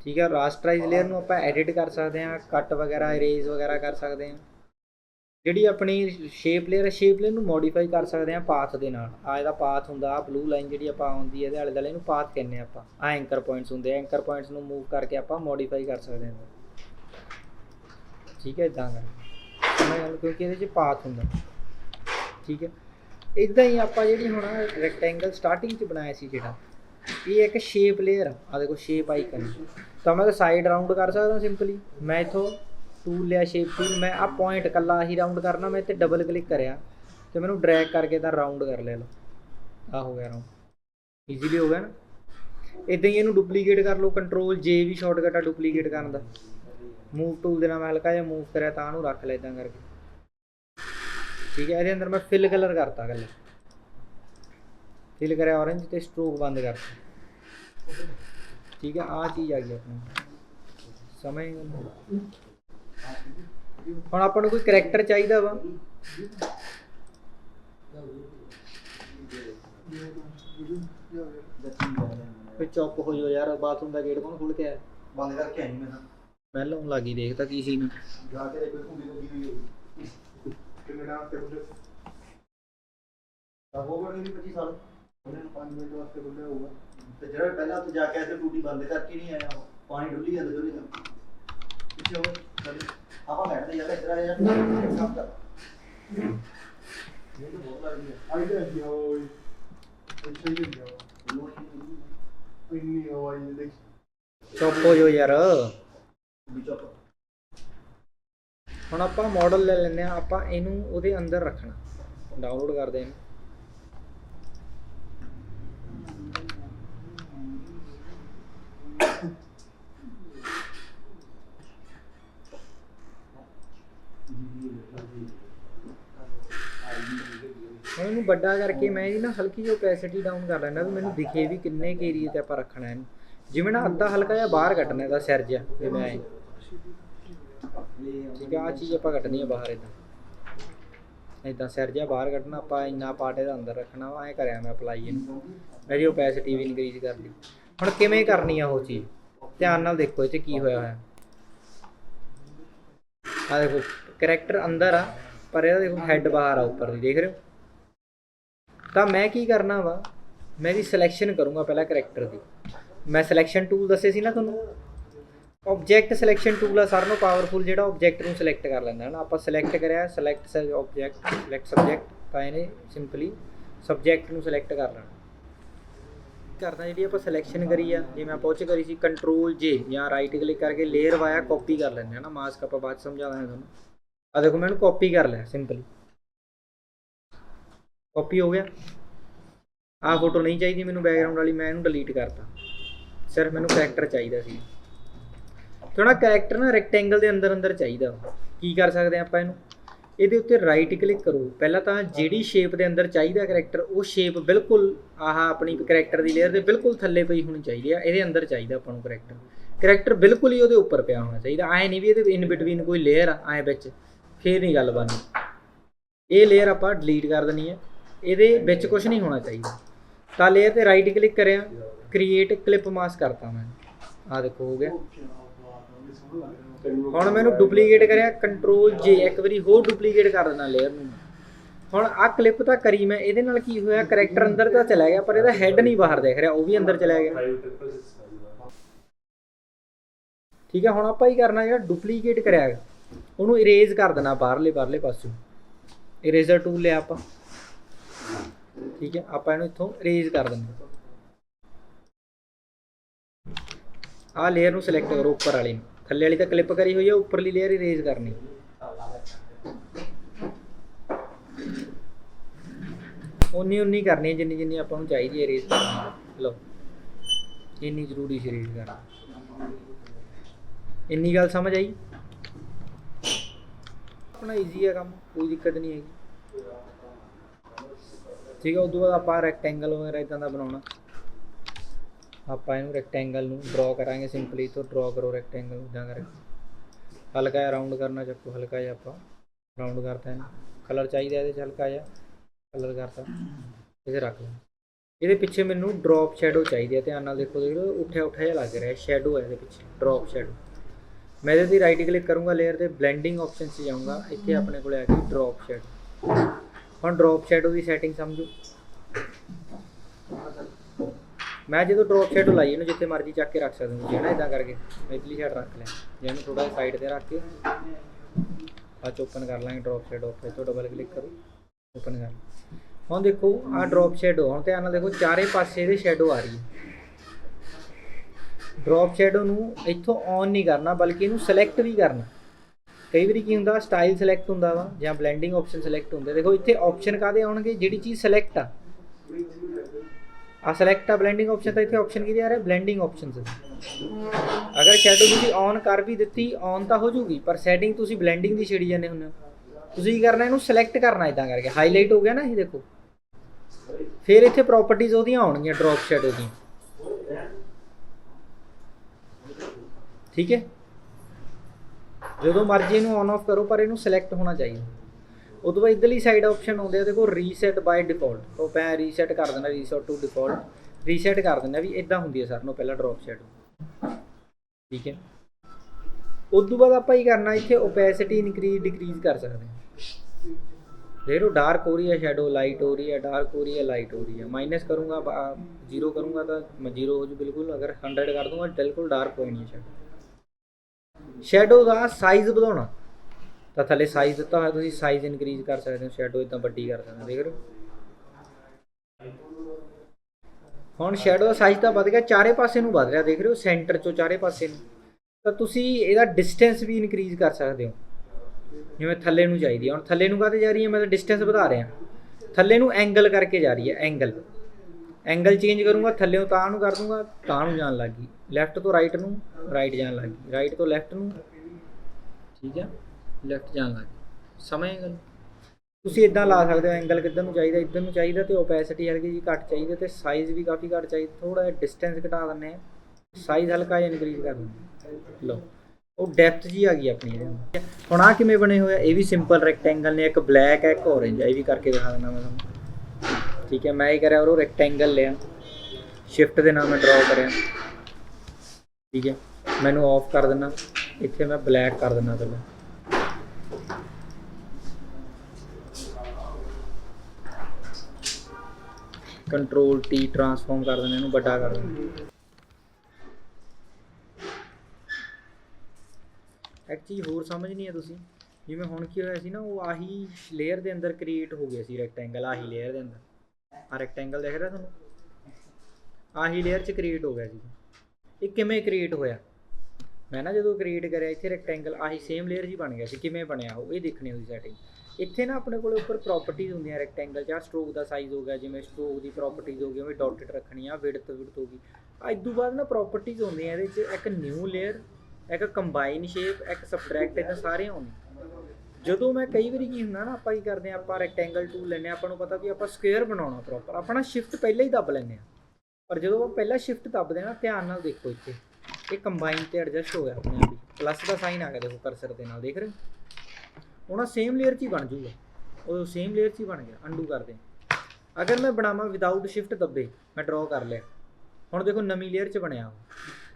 Speaker 1: ਠੀਕ ਹੈ ਰਾਸਟਰਾਈਜ਼ ਲੇਅਰ ਨੂੰ ਆਪਾਂ ਐਡਿਟ ਕਰ ਸਕਦੇ ਹਾਂ ਕੱਟ ਵਗੈਰਾ ਇਰੇਜ਼ ਵਗੈਰਾ ਕਰ ਸਕਦੇ ਹਾਂ। ਜਿਹੜੀ ਆਪਣੀ ਸ਼ੇਪ ਲੇਅਰ ਹੈ ਸ਼ੇਪ ਲੇਅਰ ਨੂੰ ਮੋਡੀਫਾਈ ਕਰ ਸਕਦੇ ਹਾਂ ਪਾਥ ਦੇ ਨਾਲ। ਆ ਇਹਦਾ ਪਾਥ ਹੁੰਦਾ ਆ ਬਲੂ ਲਾਈਨ ਜਿਹੜੀ ਆਪਾਂ ਆਉਂਦੀ ਹੈ, ਇਹਦੇ ਆਲੇ ਦੁਆਲੇ ਇਹਨੂੰ ਪਾਥ ਕਹਿੰਦੇ ਆ ਆਪਾਂ। ਆ ਐਂਕਰ ਪੁਆਇੰਟਸ ਹੁੰਦੇ ਆ ਐਂਕਰ ਪੁਆਇੰਟਸ ਨੂੰ ਮੂਵ ਕਰਕੇ ਆਪਾਂ ਮੋਡੀਫਾਈ ਕਰ ਸਕਦੇ ਹਾਂ। ਠੀਕ ਹੈ ਇਦਾਂ ਕਰ ਸਮਝ ਗੱਲ ਕਿਉਂਕਿ ਇਹਦੇ 'ਚ ਪਾਥ ਹੁੰਦਾ। ਠੀਕ ਹੈ। ਇਦਾਂ ਹੀ ਆਪਾਂ ਜਿਹੜੀ ਹੁਣ ਰੈਕਟੈਂਗਲ ਸਟਾਰਟਿੰਗ 'ਚ ਬਣਾਇਆ ਸੀ ਜਿਹੜਾ ਇਹ ਇੱਕ ਸ਼ੇਪ ਲੇਅਰ ਆ ਦੇਖੋ ਸ਼ੇਪ ਆਈਕਨ ਤਾਂ ਮੈਂ ਸਾਈਡ ਰਾਉਂਡ ਕਰ ਸਕਦਾ ਸਿੰਪਲੀ ਮੈਂ ਇਥੋਂ ਟੂਲ ਲਿਆ ਸ਼ੇਪ ਟੂਲ ਮੈਂ ਆ ਪੁਆਇੰਟ ਕੱਲਾ ਹੀ ਰਾਉਂਡ ਕਰਨਾ ਮੈਂ ਇੱਥੇ ਡਬਲ ਕਲਿੱਕ ਕਰਿਆ ਤੇ ਮੈਨੂੰ ਡਰੈਗ ਕਰਕੇ ਤਾਂ ਰਾਉਂਡ ਕਰ ਲੈ ਲਓ ਆ ਹੋ ਗਿਆ ਰਾਉਂਡ ਈਜ਼ੀਲੀ ਹੋ ਗਿਆ ਨਾ ਇਦਾਂ ਹੀ ਇਹਨੂੰ ਡੁਪਲੀਕੇਟ ਕਰ ਲਓ ਕੰਟਰੋਲ ਜੇ ਵੀ ਸ਼ਾਰਟਕਟ ਆ ਡੁਪਲੀਕੇਟ ਕਰਨ ਦਾ ਮੂਵ ਟੂਲ ਦੇ ਨਾਲ ਮੈਂ ਹਲਕਾ ਜਿਹਾ ਮੂਵ ਕਰਿਆ ਤਾਂ ਉਹਨੂੰ ਰੱਖ ਲੈ ਇਦਾਂ ਕਰਕੇ ਠੀਕ ਹੈ ਇਹਦੇ ਅੰਦਰ ਮੈਂ ਫਿਲ ਕਲਰ ਕਰਤਾ ਕੱਲਾ ਫਿਲ ਕਰਿਆ orange ਤੇ ਸਟ੍ਰੋਕ ਬੰਦ ਕਰਤਾ ਠੀਕ ਹੈ ਆ ਚੀਜ਼ ਆ ਗਈ ਆਪਣੀ। ਸਮਝ? ਹੁਣ ਆਪਾਂ ਨੂੰ ਕੋਈ ਕੈਰੈਕਟਰ ਚਾਹੀਦਾ ਵਾ? ਕੋਈ ਚੁੱਪ ਹੋ ਜਾਓ ਯਾਰ ਬਾਥਰੂਮ ਦਾ ਗੇਟ ਕੌਣ ਖੋਲ ਕੇ ਆਇਆ?
Speaker 2: ਬੰਦ ਕਰਕੇ ਆਈ ਮੈਂ ਤਾਂ।
Speaker 1: ਪਹਿਲਾਂ ਲੱਗੀ ਦੇਖਦਾ ਕੀ ਸੀ ਨਾ
Speaker 2: ਜਾ ਕੇ ਦੇਖੋ ਘੁੰਮੀ ਲੱਗੀ ਹੋਈ ਹੋਈ ਕਿੰਨੇ ਟਾਈਮ ਤੇ ਬੁੱਢੇ ਤਾਂ ਹੋ ਗਏ 25 ਸਾਲ। ਉਹਨੇ 5 ਮਿੰਟ ਵਾਸਤੇ ਬੁੱਢੇ ਹੋਊਗਾ। ਤੇ ਜਿਹੜਾ ਪਹਿਲਾਂ ਤੂੰ ਜਾ ਕੇ ਆਇਆ ਟੂਟੀ ਬੰਦ ਕਰਕੇ ਨਹੀਂ ਆਇਆ ਉਹ। ਪਾਣੀ ਡੁੱਲੀ ਜਾਂਦਾ ਡੁੱਲੀ ਜਾਂਦਾ ਪਿੱਛੇ ਹੋ ਆਪਾਂ ਬੈਠਦੇ ਯਾਰ ਇੱਧਰ ਆ ਯਾਰ ਕੰਮ ਕਰ ਇਹ ਤਾਂ ਬਹੁਤ ਲੱਗਦੀ ਹੈ
Speaker 3: ਆਈ ਤਾਂ ਕੀ ਹੋਈ ਇੱਥੇ ਹੀ ਗਿਆ ਇੰਨੀ ਹਵਾਈ ਦੇਖ।
Speaker 1: ਚੁੱਪ ਹੋ ਜਾਓ ਯਾਰ।
Speaker 2: ਵੀ ਚੁੱਪ।
Speaker 1: ਹੁਣ ਆਪਾਂ ਮਾਡਲ ਲੈ ਲੈਂਦੇ ਆ ਆਪਾਂ ਇਹਨੂੰ ਉਹਦੇ ਅੰਦਰ ਰੱਖਣਾ। ਡਾਊਨਲੋਡ ਕਰਦੇ ਹਾਂ ਹੁਣ ਇਹਨੂੰ ਵੱਡਾ ਕਰਕੇ ਮੈਂ ਇਹਦੀ ਨਾ ਹਲਕੀ ਜਿਹੀ opacity ਡਾਊਨ ਕਰ ਲੈਣਾ ਵੀ ਮੈਨੂੰ ਦਿਖੇ ਵੀ ਕਿੰਨੇ ਕੁ ਏਰੀਏ ਤੇ ਆਪਾਂ ਰੱਖਣਾ ਇਹਨੂੰ। ਜਿਵੇਂ ਨਾ ਅੱਧਾ ਹਲਕਾ ਜਿਹਾ ਬਾਹਰ ਕੱਟਣਾ ਇਹਦਾ ਸਿਰ ਜਿਹਾ, ਜਿਵੇਂ ਐ। ਠੀਕ ਆ, ਆਹ ਚੀਜ਼ ਆਪਾਂ ਕੱਟਣੀ ਆ ਬਾਹਰ ਇਦਾਂ ਇਦਾਂ ਸਿਰ ਜਿਹਾ ਬਾਹਰ ਕੱਢਣਾ ਆਪਾਂ ਇੰਨਾ ਪਾਰਟ ਇਹਦਾ ਅੰਦਰ ਰੱਖਣਾ ਵਾ, ਐ ਕਰਿਆ ਮੈਂ ਅਪਲਾਈ ਇਹਨੂੰ। ਇਹਦੀ opacity ਵੀ ਇਨਕਰੀਜ਼ ਕਰ ਲਈ। ਹੁਣ ਕਿਵੇਂ ਕਰਨੀ ਆ ਉਹ ਚੀਜ਼? ਧਿਆਨ ਨਾਲ ਦੇਖੋ ਇਹ 'ਚ ਕੀ ਹੋਇਆ ਹੋਇਆ। ਆ ਦੇਖੋ। ਕਰੈਕਟਰ ਅੰਦਰ ਆ, ਪਰ ਇਹਦਾ ਦੇਖੋ ਹੈੱਡ ਬਾਹਰ ਆ, ਉੱਪਰ ਦੀ, ਦੇਖ ਰਹੇ ਹੋ? ਤਾਂ ਮੈਂ ਕੀ ਕਰਨਾ ਵਾ? ਮੈਂ ਇਹਦੀ ਸਿਲੈਕਸ਼ਨ ਕਰੂੰਗਾ ਪਹਿਲਾਂ ਕਰੈਕਟਰ ਦੀ। ਮੈਂ ਸਿਲੈਕਸ਼ਨ ਟੂਲ ਦੱਸੇ ਸੀ ਨਾ ਤੁਹਾਨੂੰ? ਆਬਜੈਕਟ ਸਿਲੈਕਸ਼ਨ ਟੂਲ ਆ ਸਾਰਿਆਂ ਨੂੰ ਪਾਵਰਫੁਲ ਜਿਹੜਾ ਆਬਜੈਕਟ ਨੂੰ ਸਿਲੈਕਟ ਕਰ ਲੈਂਦਾ ਹੈ ਨਾ। ਆਪਾਂ ਸਿਲੈਕਟ ਕਰਿਆ ਸਿਲੈਕਟ ਆਬਜੈਕਟ ਸਿਲੈਕਟ ਸਬਜੈਕਟ ਤਾਂ ਇਹਨੇ ਸਿੰਪਲੀ ਸਬਜੈਕਟ ਨੂੰ ਸਿਲੈਕਟ ਕਰ ਲੈਣਾ। ਕਰਨਾ ਜਿਹੜੀ ਆਪਾਂ ਸਿਲੈਕਸ਼ਨ ਕਰੀ ਆ, ਜਿਵੇਂ ਆਪਾਂ ਉਹ ਕਰੀ ਸੀ ਕੰਟਰੋਲ ਜੇ ਜਾਂ ਰਾਈਟ ਕਲਿੱਕ ਕਰਕੇ ਲੇਅਰ ਵਾਇਆ ਕਾਪੀ ਕਰ ਲੈਂਦੇ ਆ ਨਾ ਮਾਸਕ ਆਪਾਂ ਬਾਅਦ 'ਚ ਸਮਝਾ ਦਾਂਗੇ ਤੁਹਾਨੂੰ। ਆ ਦੇਖੋ ਮੈਂ ਇਹਨੂੰ ਕਾਪੀ ਕਰ ਲਿਆ ਸਿੰਪਲੀ ਕਾਪੀ ਹੋ ਗਿਆ। ਆਹ ਫੋਟੋ ਨਹੀਂ ਚਾਹੀਦੀ ਮੈਨੂੰ ਬੈਕਗ੍ਰਾਉਂਡ ਵਾਲੀ, ਮੈਂ ਇਹਨੂੰ ਡਿਲੀਟ ਕਰਤਾ। ਸਿਰਫ ਮੈਨੂੰ ਕੈਰੈਕਟਰ ਚਾਹੀਦਾ ਸੀ। ਥੋੜਾ ਕੈਰੈਕਟਰ ਨਾ ਰੈਕਟੈਂਗਲ ਦੇ ਅੰਦਰ ਅੰਦਰ ਚਾਹੀਦਾ। ਕੀ ਕਰ ਸਕਦੇ ਆ ਆਪਾਂ ਇਹਨੂੰ? ਇਹਦੇ ਉੱਤੇ ਰਾਈਟ ਕਲਿੱਕ ਕਰੋ। ਪਹਿਲਾਂ ਤਾਂ ਜਿਹੜੀ ਸ਼ੇਪ ਦੇ ਅੰਦਰ ਚਾਹੀਦਾ ਕੈਰੈਕਟਰ ਉਹ ਸ਼ੇਪ ਬਿਲਕੁਲ ਆਹ ਆਪਣੀ ਕੈਰੈਕਟਰ ਦੀ ਲੇਅਰ ਦੇ ਬਿਲਕੁਲ ਥੱਲੇ ਪਈ ਹੋਣੀ ਚਾਹੀਦੀ ਆ। ਇਹਦੇ ਅੰਦਰ ਚਾਹੀਦਾ ਆਪਾਂ ਨੂੰ ਕੈਰੈਕਟਰ ਕੈਰੈਕਟਰ ਬਿਲਕੁਲ ਹੀ ਉਹਦੇ ਉੱਪਰ ਪਿਆ ਹੋਣਾ ਚਾਹੀਦਾ। ਐ ਨਹੀਂ ਵੀ ਇਹਦੇ ਇਨ ਬਿਟਵੀਨ ਕੋਈ ਲੇਅਰ ਆ, ਐ ਵਿੱਚ। ਫੇਰ ਨਹੀਂ ਗੱਲ ਬਣਨੀ। ਇਹ ਲੇਅਰ ਆਪਾਂ ਡਿਲੀਟ ਕਰ ਦੇਣੀ ਹੈ। ਇਹਦੇ ਵਿੱਚ ਕੁਝ ਨਹੀਂ ਹੋਣਾ ਚਾਹੀਦਾ। ਤਾਂ ਲੇਅਰ ਤੇ ਰਾਈਟ ਕਲਿੱਕ ਕਰਿਆ ਕ੍ਰੀਏਟ ਕਲਿੱਪ ਮਾਸਕ ਕਰਤਾ ਮੈਂ। ਆ ਦੇਖੋ, ਹੋ ਗਿਆ। ਹੁਣ ਮੈਨੂੰ ਡੁਪਲੀਕੇਟ ਕਰਿਆ ਕੰਟਰੋਲ ਜੇ ਇੱਕ ਵਾਰੀ ਹੋਰ ਡੁਪਲੀਕੇਟ ਕਰ ਦੇਣਾ ਲੇਅਰ ਨੂੰ ਹੁਣ ਆਹ ਕਲਿੱਪ ਤਾਂ ਕਰੀ ਮੈਂ, ਇਹਦੇ ਨਾਲ ਕੀ ਹੋਇਆ? ਕਰੈਕਟਰ ਅੰਦਰ ਤਾਂ ਚਲਾ ਗਿਆ, ਪਰ ਇਹਦਾ ਹੈੱਡ ਨਹੀਂ ਬਾਹਰ ਦੇਖ ਰਿਹਾ, ਉਹ ਵੀ ਅੰਦਰ ਚਲਾ ਗਿਆ। ਠੀਕ ਹੈ, ਹੁਣ ਆਪਾਂ ਹੀ ਕਰਨਾ ਜਿਹੜਾ ਡੁਪਲੀਕੇਟ ਕਰਿਆ ਉਹਨੂੰ ਇਰੇਜ਼ ਕਰ ਦੇਣਾ ਬਾਹਰਲੇ ਬਾਹਰਲੇ ਪਾਸੋਂ ਇਰੇਜ਼ਰ ਟੂਲ ਲਿਆ ਆਪਾਂ। ਠੀਕ ਹੈ, ਆਪਾਂ ਇਹਨੂੰ ਇੱਥੋਂ ਇਰੇਜ਼ ਕਰ ਦਿੰਦੇ ਆਹ ਲੇਅਰ ਨੂੰ ਸਿਲੈਕਟ ਕਰੋ ਉੱਪਰ ਵਾਲੀ ਨੂੰ। ਥੱਲੇ ਵਾਲੀ ਤਾਂ ਕਲਿੱਪ ਕਰੀ ਹੋਈ ਹੈ ਉੱਪਰਲੀ ਲੇਅਰ ਇਰੇਜ਼ ਕਰਨੀ। ਉਨੀ ਉਨੀ ਕਰਨੀ ਜਿੰਨੀ ਜਿੰਨੀ ਆਪਾਂ ਨੂੰ ਚਾਹੀਦੀ ਹੈ ਇਰੇਜ਼ ਕਰਨੀ। ਲਓ, ਇੰਨੀ ਜ਼ਰੂਰੀ ਸੀ ਇਰੇਜ਼ ਕਰਨਾ। ਇੰਨੀ ਗੱਲ ਸਮਝ ਆਈ? ਆਪਣਾ ਈਜ਼ੀ ਹੈ ਕੰਮ, ਕੋਈ ਦਿੱਕਤ ਨਹੀਂ ਹੈਗੀ। ਠੀਕ ਹੈ, ਉਦੋਂ ਬਾਅਦ ਆਪਾਂ ਰੈਕਟੈਂਗਲ ਵਗੈਰਾ ਇਦਾਂ ਦਾ ਬਣਾਉਣਾ। ਆਪਾਂ ਇਹਨੂੰ ਰੈਕਟੈਂਗਲ ਨੂੰ ਡਰਾ ਕਰਾਂਗੇ ਸਿੰਪਲੀ ਤੋਂ ਡਰਾ ਕਰੋ ਰੈਕਟੈਂਗਲ ਇਦਾਂ ਕਰਕੇ। ਹਲਕਾ ਜਿਹਾ ਰਾਉਂਡ ਕਰਨਾ ਚੱਕੋ, ਹਲਕਾ ਜਿਹਾ ਆਪਾਂ ਰਾਉਂਡ ਕਰਤਾ ਇਹਨੂੰ। ਕਲਰ ਚਾਹੀਦਾ ਇਹਦੇ 'ਚ ਹਲਕਾ ਜਿਹਾ ਕਲਰ ਕਰਤਾ। ਇਹਦੇ ਰੱਖ ਲਓ ਇਹਦੇ ਪਿੱਛੇ ਮੈਨੂੰ ਡ੍ਰੌਪ ਸ਼ੈਡੋ ਚਾਹੀਦੀ ਹੈ, ਧਿਆਨ ਨਾਲ ਦੇਖੋ ਜਿਹੜਾ ਉੱਠਿਆ ਉੱਠਿਆ ਜਿਹਾ ਲੱਗ ਰਿਹਾ ਸ਼ੈਡੋ ਹੈ ਇਹਦੇ ਪਿੱਛੇ ਡ੍ਰੌਪ ਸ਼ੈਡੋ ਮੈਂ ਇਹਦੇ ਤੇ ਰਾਈਟ ਕਲਿੱਕ ਕਰੂੰਗਾ ਲੇਅਰ ਤੇ ਬਲੈਂਡਿੰਗ ਆਪਸ਼ਨ 'ਚ ਜਾਊਂਗਾ। ਇੱਥੇ ਆਪਣੇ ਕੋਲ ਆ ਗਈ ਡ੍ਰੌਪ ਸ਼ੈਡੋ ਹੁਣ ਡ੍ਰੌਪ ਸ਼ੈਡੋ ਦੀ ਸੈਟਿੰਗ ਸਮਝੋ। ਮੈਂ ਜਦੋਂ ਡ੍ਰੌਪ ਸ਼ੈਡੋ ਲਾਈ ਇਹਨੂੰ, ਜਿੱਥੇ ਮਰਜ਼ੀ ਚੱਕ ਕੇ ਰੱਖ ਸਕਦੇ ਹੋ। ਤੁਸੀਂ ਹਨਾ ਇਦਾਂ ਕਰਕੇ ਮੈਂ ਇਧਰਲੀ ਸਾਈਡ ਰੱਖ ਲਿਆ ਜਿਹਨੂੰ ਇਹਨੂੰ ਜਿਹਾ ਸਾਈਡ ਤੇ ਰੱਖ ਕੇ ਬਾਅਦ ਓਪਨ ਕਰ ਲਾਂਗੇ ਡ੍ਰੌਪ ਸ਼ੈਡੋ ਉੱਤੇ ਤੋਂ ਡਬਲ ਕਲਿੱਕ ਕਰੋ। ਓਪਨ ਕਰ। ਹੁਣ ਦੇਖੋ, ਆਹ ਡ੍ਰੌਪ ਸ਼ੈਡੋ ਹੁਣ ਧਿਆਨ ਨਾਲ ਦੇਖੋ, ਚਾਰੇ ਪਾਸੇ ਇਹਦੇ ਸ਼ੈਡੋ ਆ ਰਹੀ ਹੈ। ਡ੍ਰੌਪ ਸ਼ੈਡੋ ਨੂੰ ਇੱਥੋਂ ਔਨ ਨਹੀਂ ਕਰਨਾ, ਬਲਕਿ ਇਹਨੂੰ ਸਿਲੈਕਟ ਵੀ ਕਰਨਾ। ਕਈ ਵਾਰੀ ਕੀ ਹੁੰਦਾ ਸਟਾਈਲ ਸਿਲੈਕਟ ਹੁੰਦਾ ਵਾ, ਜਾਂ ਬਲੈਂਡਿੰਗ ਆਪਸ਼ਨ ਸਿਲੈਕਟ ਹੁੰਦੇ। ਦੇਖੋ, ਇੱਥੇ ਆਪਸ਼ਨ ਕਾਦੇ ਆਉਣਗੇ? ਜਿਹੜੀ ਚੀਜ਼ ਸਿਲੈਕਟ ਆ। ਆ ਸਿਲੈਕਟ ਆ ਬਲੈਂਡਿੰਗ ਆਪਸ਼ਨ ਤਾਂ ਇੱਥੇ ਆਪਸ਼ਨ ਕੀ ਆ ਰਿਹਾ? ਬਲੈਂਡਿੰਗ ਆਪਸ਼ਨਸ ਅਗਰ ਸ਼ੈਡੋ ਤੁਸੀਂ ਔਨ ਕਰ ਵੀ ਦਿੱਤੀ ਔਨ ਤਾਂ ਹੋ ਜੂਗੀ, ਪਰ ਸੈਟਿੰਗ ਤੁਸੀਂ ਬਲੈਂਡਿੰਗ ਦੀ ਛੇੜੀ ਜਾਂਦੇ ਹੁੰਦੇ ਹੋ। ਤੁਸੀਂ ਕੀ ਕਰਨਾ, ਇਹਨੂੰ ਸਿਲੈਕਟ ਕਰਨਾ ਇਦਾਂ ਕਰਕੇ। ਹਾਈਲਾਈਟ ਹੋ ਗਿਆ ਨਾ ਇਹ, ਦੇਖੋ। ਫਿਰ ਇੱਥੇ ਪ੍ਰਾਪਰਟੀਆਂ ਉਹਦੀਆਂ ਆਉਣਗੀਆਂ ਡ੍ਰੌਪ ਸ਼ੈਡੋ ਦੀਆਂ। ਠੀਕ ਹੈ? ਜਦੋਂ ਮਰਜ਼ੀ ਇਹਨੂੰ ਔਨ ਆਫ ਕਰੋ, ਪਰ ਇਹਨੂੰ ਸਿਲੈਕਟ ਹੋਣਾ ਚਾਹੀਦਾ। ਉਦੋਂ ਬਾਅਦ ਇਧਰਲੀ ਸਾਈਡ ਆਪਸ਼ਨ ਆਉਂਦੇ ਆ, ਦੇਖੋ ਰੀਸੈਟ ਬਾਈ ਡਿਫਾਲਟ ਉਹ ਮੈਂ ਰੀਸੈਟ ਕਰ ਦਿੰਦਾ ਰੀਸੈਟ ਟੂ ਡਿਫਾਲਟ ਰੀਸੈਟ ਕਰ ਦਿੰਦਾ ਵੀ ਇਦਾਂ ਹੁੰਦੀ ਹੈ ਸਰ ਨੂੰ ਪਹਿਲਾਂ ਡ੍ਰੌਪ ਸ਼ੈਡੋ ਠੀਕ ਹੈ? ਉਦੋਂ ਬਾਅਦ ਆਪਾਂ ਹੀ ਕਰਨਾ, ਇੱਥੇ ਓਪੈਸਿਟੀ ਇਨਕਰੀਜ਼ ਡਿਕਰੀਜ਼ ਕਰ ਸਕਦੇ ਹਾਂ। ਦੇਖੋ ਡਾਰਕ ਹੋ ਰਹੀ ਹੈ ਸ਼ੈਡੋ ਲਾਈਟ ਹੋ ਰਹੀ ਹੈ ਡਾਰਕ ਹੋ ਰਹੀ ਹੈ ਲਾਈਟ ਹੋ ਰਹੀ ਹੈ। ਮਾਈਨਸ ਕਰੂੰਗਾ ਜ਼ੀਰੋ ਕਰੂੰਗਾ ਤਾਂ ਜ਼ੀਰੋ ਹੋ ਜੂ, ਬਿਲਕੁਲ। ਅਗਰ 100 ਕਰ ਦੂੰਗਾ, ਬਿਲਕੁਲ ਡਾਰਕ ਹੋਣੀ ਹੈ ਸ਼ੈਡੋ ਸ਼ੈਡੋ ਦਾ ਸਾਈਜ਼ ਵਧਾਉਣਾ। ਤਾਂ ਥੱਲੇ ਸਾਈਜ਼ ਦਿੱਤਾ ਹੋਇਆ, ਤੁਸੀਂ ਸਾਈਜ਼ ਇਨਕਰੀਜ਼ ਕਰ ਸਕਦੇ ਹੋ। ਸ਼ੈਡੋ ਇਦਾਂ ਵੱਡੀ ਕਰ ਸਕਦੇ ਹੋ ਦੇਖ ਰਹੇ ਹੋ ਹੁਣ ਸ਼ੈਡੋ ਦਾ ਸਾਈਜ਼ ਤਾਂ ਵੱਧ ਗਿਆ, ਚਾਰੇ ਪਾਸੇ ਨੂੰ ਵੱਧ ਰਿਹਾ, ਦੇਖ ਰਹੇ ਹੋ ਸੈਂਟਰ ਚੋਂ ਚਾਰੇ ਪਾਸੇ ਨੂੰ। ਤਾਂ ਤੁਸੀਂ ਇਹਦਾ ਡਿਸਟੈਂਸ ਵੀ ਇਨਕਰੀਜ਼ ਕਰ ਸਕਦੇ ਹੋ। ਜਿਵੇਂ ਥੱਲੇ ਨੂੰ ਚਾਹੀਦੀ ਹੈ ਹੁਣ ਥੱਲੇ ਨੂੰ ਕਾਹਤੇ ਜਾ ਰਹੀ ਹੈ ਮੈਂ ਤਾਂ ਡਿਸਟੈਂਸ ਵਧਾ ਰਿਹਾ। ਥੱਲੇ ਨੂੰ ਐਂਗਲ ਕਰਕੇ ਜਾ ਰਹੀ ਹੈ ਐਂਗਲ ਐਂਗਲ ਚੇਂਜ ਕਰੂੰਗਾ, ਥੱਲੇੋਂ ਤਾਂ ਨੂੰ ਕਰ ਦੂੰਗਾ, ਤਾਂ ਨੂੰ ਜਾਣ ਲੱਗੀ ਲੈਫਟ ਤੋਂ ਰਾਈਟ ਨੂੰ ਰਾਈਟ ਜਾਣ ਲੱਗ ਗਈ। ਰਾਈਟ ਤੋਂ ਲੈਫਟ ਨੂੰ ਠੀਕ ਹੈ ਲੈਫਟ ਜਾਣ ਲੱਗੀ ਸਮਝ ਗਏ ਗੱਲ ਤੁਸੀਂ ਇਦਾਂ ਲਾ ਸਕਦੇ ਹੋ ਐਂਗਲ ਕਿੱਧਰ ਨੂੰ ਚਾਹੀਦਾ, ਇੱਧਰ ਨੂੰ ਚਾਹੀਦਾ ਤੇ ਓਪੈਸਿਟੀ ਹਲਕੀ ਜੀ ਘੱਟ ਚਾਹੀਦੀ ਤੇ ਸਾਈਜ਼ ਵੀ ਕਾਫੀ ਘੱਟ ਚਾਹੀਦਾ। ਥੋੜਾ ਜਿਹਾ ਡਿਸਟੈਂਸ ਘਟਾ ਦਿੰਦੇ ਆ ਸਾਈਜ਼ ਹਲਕਾ ਜਿਹਾ ਇਨਕਰੀਜ਼ ਕਰ ਦਿੰਦੇ ਲਓ, ਉਹ ਡੈਪਥ ਜੀ ਆ ਗਈ ਆਪਣੀ ਇਹਦੇ ਵਿੱਚ। ਹੁਣ ਆ ਕਿਵੇਂ ਬਣੇ ਹੋਏ ਆ? ਇਹ ਵੀ ਸਿੰਪਲ ਰੈਕਟੈਂਗਲ ਨੇ, ਇੱਕ ਬਲੈਕ ਹੈ ਇੱਕ orange ਹੈ ਇਹ ਵੀ ਕਰਕੇ ਦਿਖਾ ਦਿੰਦਾ ਮੈਂ ਤੁਹਾਨੂੰ। ਠੀਕ ਹੈ, ਮੈਂ ਇਹ ਕਰਿਆ ਔਰ ਉਹ ਰੈਕਟੈਂਗਲ ਲਿਆ। ਸ਼ਿਫਟ ਦੇ ਨਾਲ ਮੈਂ ਡਰਾਅ ਕਰਿਆ। ਠੀਕ ਹੈ। ਮੈਨੂੰ ਆਫ ਕਰ ਦੇਣਾ ਇੱਥੇ ਮੈਂ ਬਲੈਕ ਕਰ ਦੇਣਾ ਪਹਿਲਾਂ ਕੰਟਰੋਲ ਟੀ ਟਰਾਂਸਫਾਰਮ ਕਰ ਦਿੰਦੇ ਇਹਨੂੰ, ਵੱਡਾ ਕਰ ਦਿੰਦੇ ਇੱਕ ਚੀਜ਼ ਹੋਰ ਸਮਝ ਨਹੀਂ ਆ ਤੁਸੀਂ। ਜਿਵੇਂ ਹੁਣ ਕੀ ਹੋਇਆ ਸੀ ਨਾ, ਉਹ ਆਹੀ ਲੇਅਰ ਦੇ ਅੰਦਰ ਕ੍ਰੀਏਟ ਹੋ ਗਿਆ ਸੀ ਰੈਕਟੈਂਗਲ ਆਹੀ ਲੇਅਰ ਦੇ ਅੰਦਰ। ਆ ਰੈਕਟੈਂਗਲ ਦਿਖ ਰਿਹਾ ਤੁਹਾਨੂੰ? ਆਹੀ ਲੇਅਰ 'ਚ ਕ੍ਰੀਏਟ ਹੋ ਗਿਆ ਸੀ। ਇਹ ਕਿਵੇਂ ਕ੍ਰੀਏਟ ਹੋਇਆ? ਮੈਂ ਨਾ ਜਦੋਂ ਕ੍ਰੀਏਟ ਕਰਿਆ, ਇੱਥੇ ਰੈਕਟੈਂਗਲ ਆਹੀ ਸੇਮ ਲੇਅਰ ਜੀ ਬਣ ਗਿਆ ਸੀ, ਕਿਵੇਂ ਬਣਿਆ ਉਹ, ਇਹ ਦੇਖਣੀ ਉਹਦੀ ਸੈਟਿੰਗ ਇੱਥੇ ਨਾ ਆਪਣੇ ਕੋਲ ਉੱਪਰ ਪ੍ਰੋਪਰਟੀਜ਼ ਹੁੰਦੀਆਂ ਰੈਕਟੈਂਗਲ 'ਚ ਆ ਸਟ੍ਰੋਕ ਦਾ ਸਾਈਜ਼ ਹੋ ਗਿਆ, ਜਿਵੇਂ ਸਟ੍ਰੋਕ ਦੀ ਪ੍ਰੋਪਰਟੀਜ਼ ਹੋ ਗਈ ਉਵੇਂ ਡਾਟਡ ਰੱਖਣੀ ਆ ਵਿਡਥ ਵਿਡਥ ਹੋ ਗਈ। ਆ ਇਦੋਂ ਬਾਅਦ ਨਾ ਪ੍ਰੋਪਰਟੀਜ਼ ਹੁੰਦੀਆਂ ਇਹਦੇ 'ਚ, ਇੱਕ ਨਿਊ ਲੇਅਰ ਇੱਕ ਕੰਬਾਈਨ ਸ਼ੇਪ ਇੱਕ ਸਬਟਰੈਕਟ ਇਦਾਂ ਸਾਰੇ ਆਉਂਦੇ ਜਦੋਂ ਮੈਂ ਕਈ ਵਾਰੀ ਕੀ ਹੁੰਦਾ ਨਾ, ਆਪਾਂ ਕੀ ਕਰਦੇ ਆ, ਆਪਾਂ ਰੈਕਟੈਂਗਲ ਟੂਲ ਲੈਨੇ ਆ, ਆਪਾਂ ਨੂੰ ਪਤਾ ਵੀ ਆਪਾਂ ਸਕੁਅਰ ਬਣਾਉਣਾ ਪ੍ਰੋਪਰ ਆਪਣਾ ਸ਼ਿਫਟ ਪਹਿਲਾਂ ਹੀ ਦੱਬ ਲੈਨੇ ਆ। ਪਰ ਜਦੋਂ ਆਪਾਂ ਪਹਿਲਾਂ ਸ਼ਿਫਟ ਦੱਬਦੇ ਨਾ, ਧਿਆਨ ਨਾਲ ਦੇਖੋ ਇੱਥੇ। ਇਹ ਕੰਬਾਈਨ ਤੇ ਐਡਜਸਟ ਹੋ ਗਿਆ ਆਪਣੇ ਆਪ ਹੀ। ਪਲੱਸ ਦਾ ਸਾਈਨ ਆ ਗਿਆ ਦੇਖੋ ਕਰਸਰ ਦੇ ਨਾਲ, ਦੇਖ ਰਹੇ ਉਹਨਾਂ ਸੇਮ ਲੇਅਰ 'ਚ ਹੀ ਬਣ ਜੂਗਾ। ਉਹ ਸੇਮ ਲੇਅਰ 'ਚ ਹੀ ਬਣ ਗਿਆ ਅੰਡੂ ਕਰਦੇ ਅਗਰ ਮੈਂ ਬਣਾਵਾਂ ਵਿਦਆਊਟ ਸ਼ਿਫਟ ਦੱਬੇ, ਮੈਂ ਡਰਾਅ ਕਰ ਲਿਆ। ਹੁਣ ਦੇਖੋ ਨਵੀਂ ਲੇਅਰ 'ਚ ਬਣਿਆ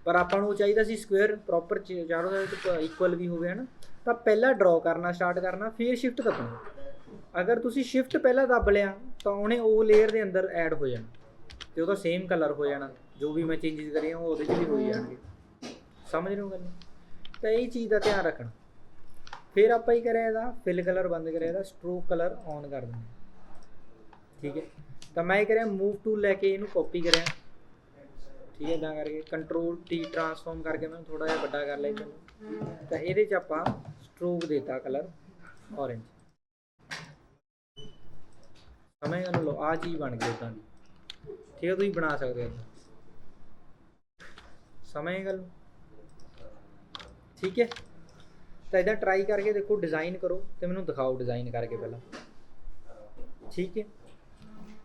Speaker 1: ਪਰ ਆਪਾਂ ਨੂੰ ਉਹ ਚਾਹੀਦਾ ਸੀ ਸਕੁਅਰ ਪ੍ਰੋਪਰ ਚਾਰੋਂ ਸਾਈਡ ਇਕੁਅਲ ਵੀ ਹੋਵੇ, ਹਨ? ਤਾਂ ਪਹਿਲਾਂ ਡਰਾਅ ਕਰਨਾ ਸਟਾਰਟ ਕਰਨਾ, ਫਿਰ ਸ਼ਿਫਟ ਦੱਬਣਾ। ਅਗਰ ਤੁਸੀਂ ਸ਼ਿਫਟ ਪਹਿਲਾਂ ਦੱਬ ਲਿਆ, ਤਾਂ ਉਹਨੇ ਉਹ ਲੇਅਰ ਦੇ ਅੰਦਰ ਐਡ ਹੋ ਜਾਣਾ। ਤੇ ਉਹਦਾ ਸੇਮ ਕਲਰ ਹੋ ਜਾਣਾ। ਜੋ ਵੀ ਮੈਂ ਚੇਂਜਸ ਕਰੀਆਂ, ਉਹ ਉਹਦੇ 'ਚ ਵੀ ਹੋਈ ਜਾਣਗੇ। ਸਮਝ ਰਹੇ ਹੋ ਗੱਲ? ਤਾਂ ਇਹ ਚੀਜ਼ ਦਾ ਧਿਆਨ ਰੱਖਣਾ। ਫਿਰ ਆਪਾਂ ਹੀ ਕਰਿਆ ਇਹਦਾ? ਫਿਲ ਕਲਰ ਬੰਦ ਕਰਿਆ ਇਹਦਾ ਸਟ੍ਰੋਕ ਕਲਰ ਔਨ ਕਰ ਦਿੰਦੇ ਠੀਕ ਹੈ? ਤਾਂ ਮੈਂ ਇਹ ਕਰਿਆ ਮੂਵ ਟੂਲ ਲੈ ਕੇ ਇਹਨੂੰ ਕਾਪੀ ਕਰਿਆ। ਠੀਕ ਹੈ ਇਦਾਂ ਕਰਕੇ ਕੰਟਰੋਲ ਟੀ ਟਰਾਂਸਫਾਰਮ ਕਰਕੇ ਮੈਂ ਥੋੜਾ ਜਿਹਾ ਵੱਡਾ ਕਰ ਲਿਆ ਇਹਨੂੰ ਤਾਂ ਇਹਦੇ 'ਚ ਆਪਾਂ ਸਟ੍ਰੋਕ ਦੇਤਾ ਕਲਰ orange ਸਮਝ ਗਏ ਲੋ ਆ ਚੀਜ਼ ਬਣ ਗਈ ਉਦਾਂ ਦੀ। ਠੀਕ ਹੈ ਤੁਸੀਂ ਬਣਾ ਸਕਦੇ ਹੋ ਸਮਝ ਗੱਲ? ਠੀਕ ਹੈ। ਤਾਂ ਇਦਾਂ ਟਰਾਈ ਕਰਕੇ ਦੇਖੋ ਡਿਜ਼ਾਈਨ ਕਰੋ ਤੇ ਮੈਨੂੰ ਦਿਖਾਓ ਡਿਜ਼ਾਈਨ ਕਰਕੇ ਪਹਿਲਾਂ। ਠੀਕ ਹੈ।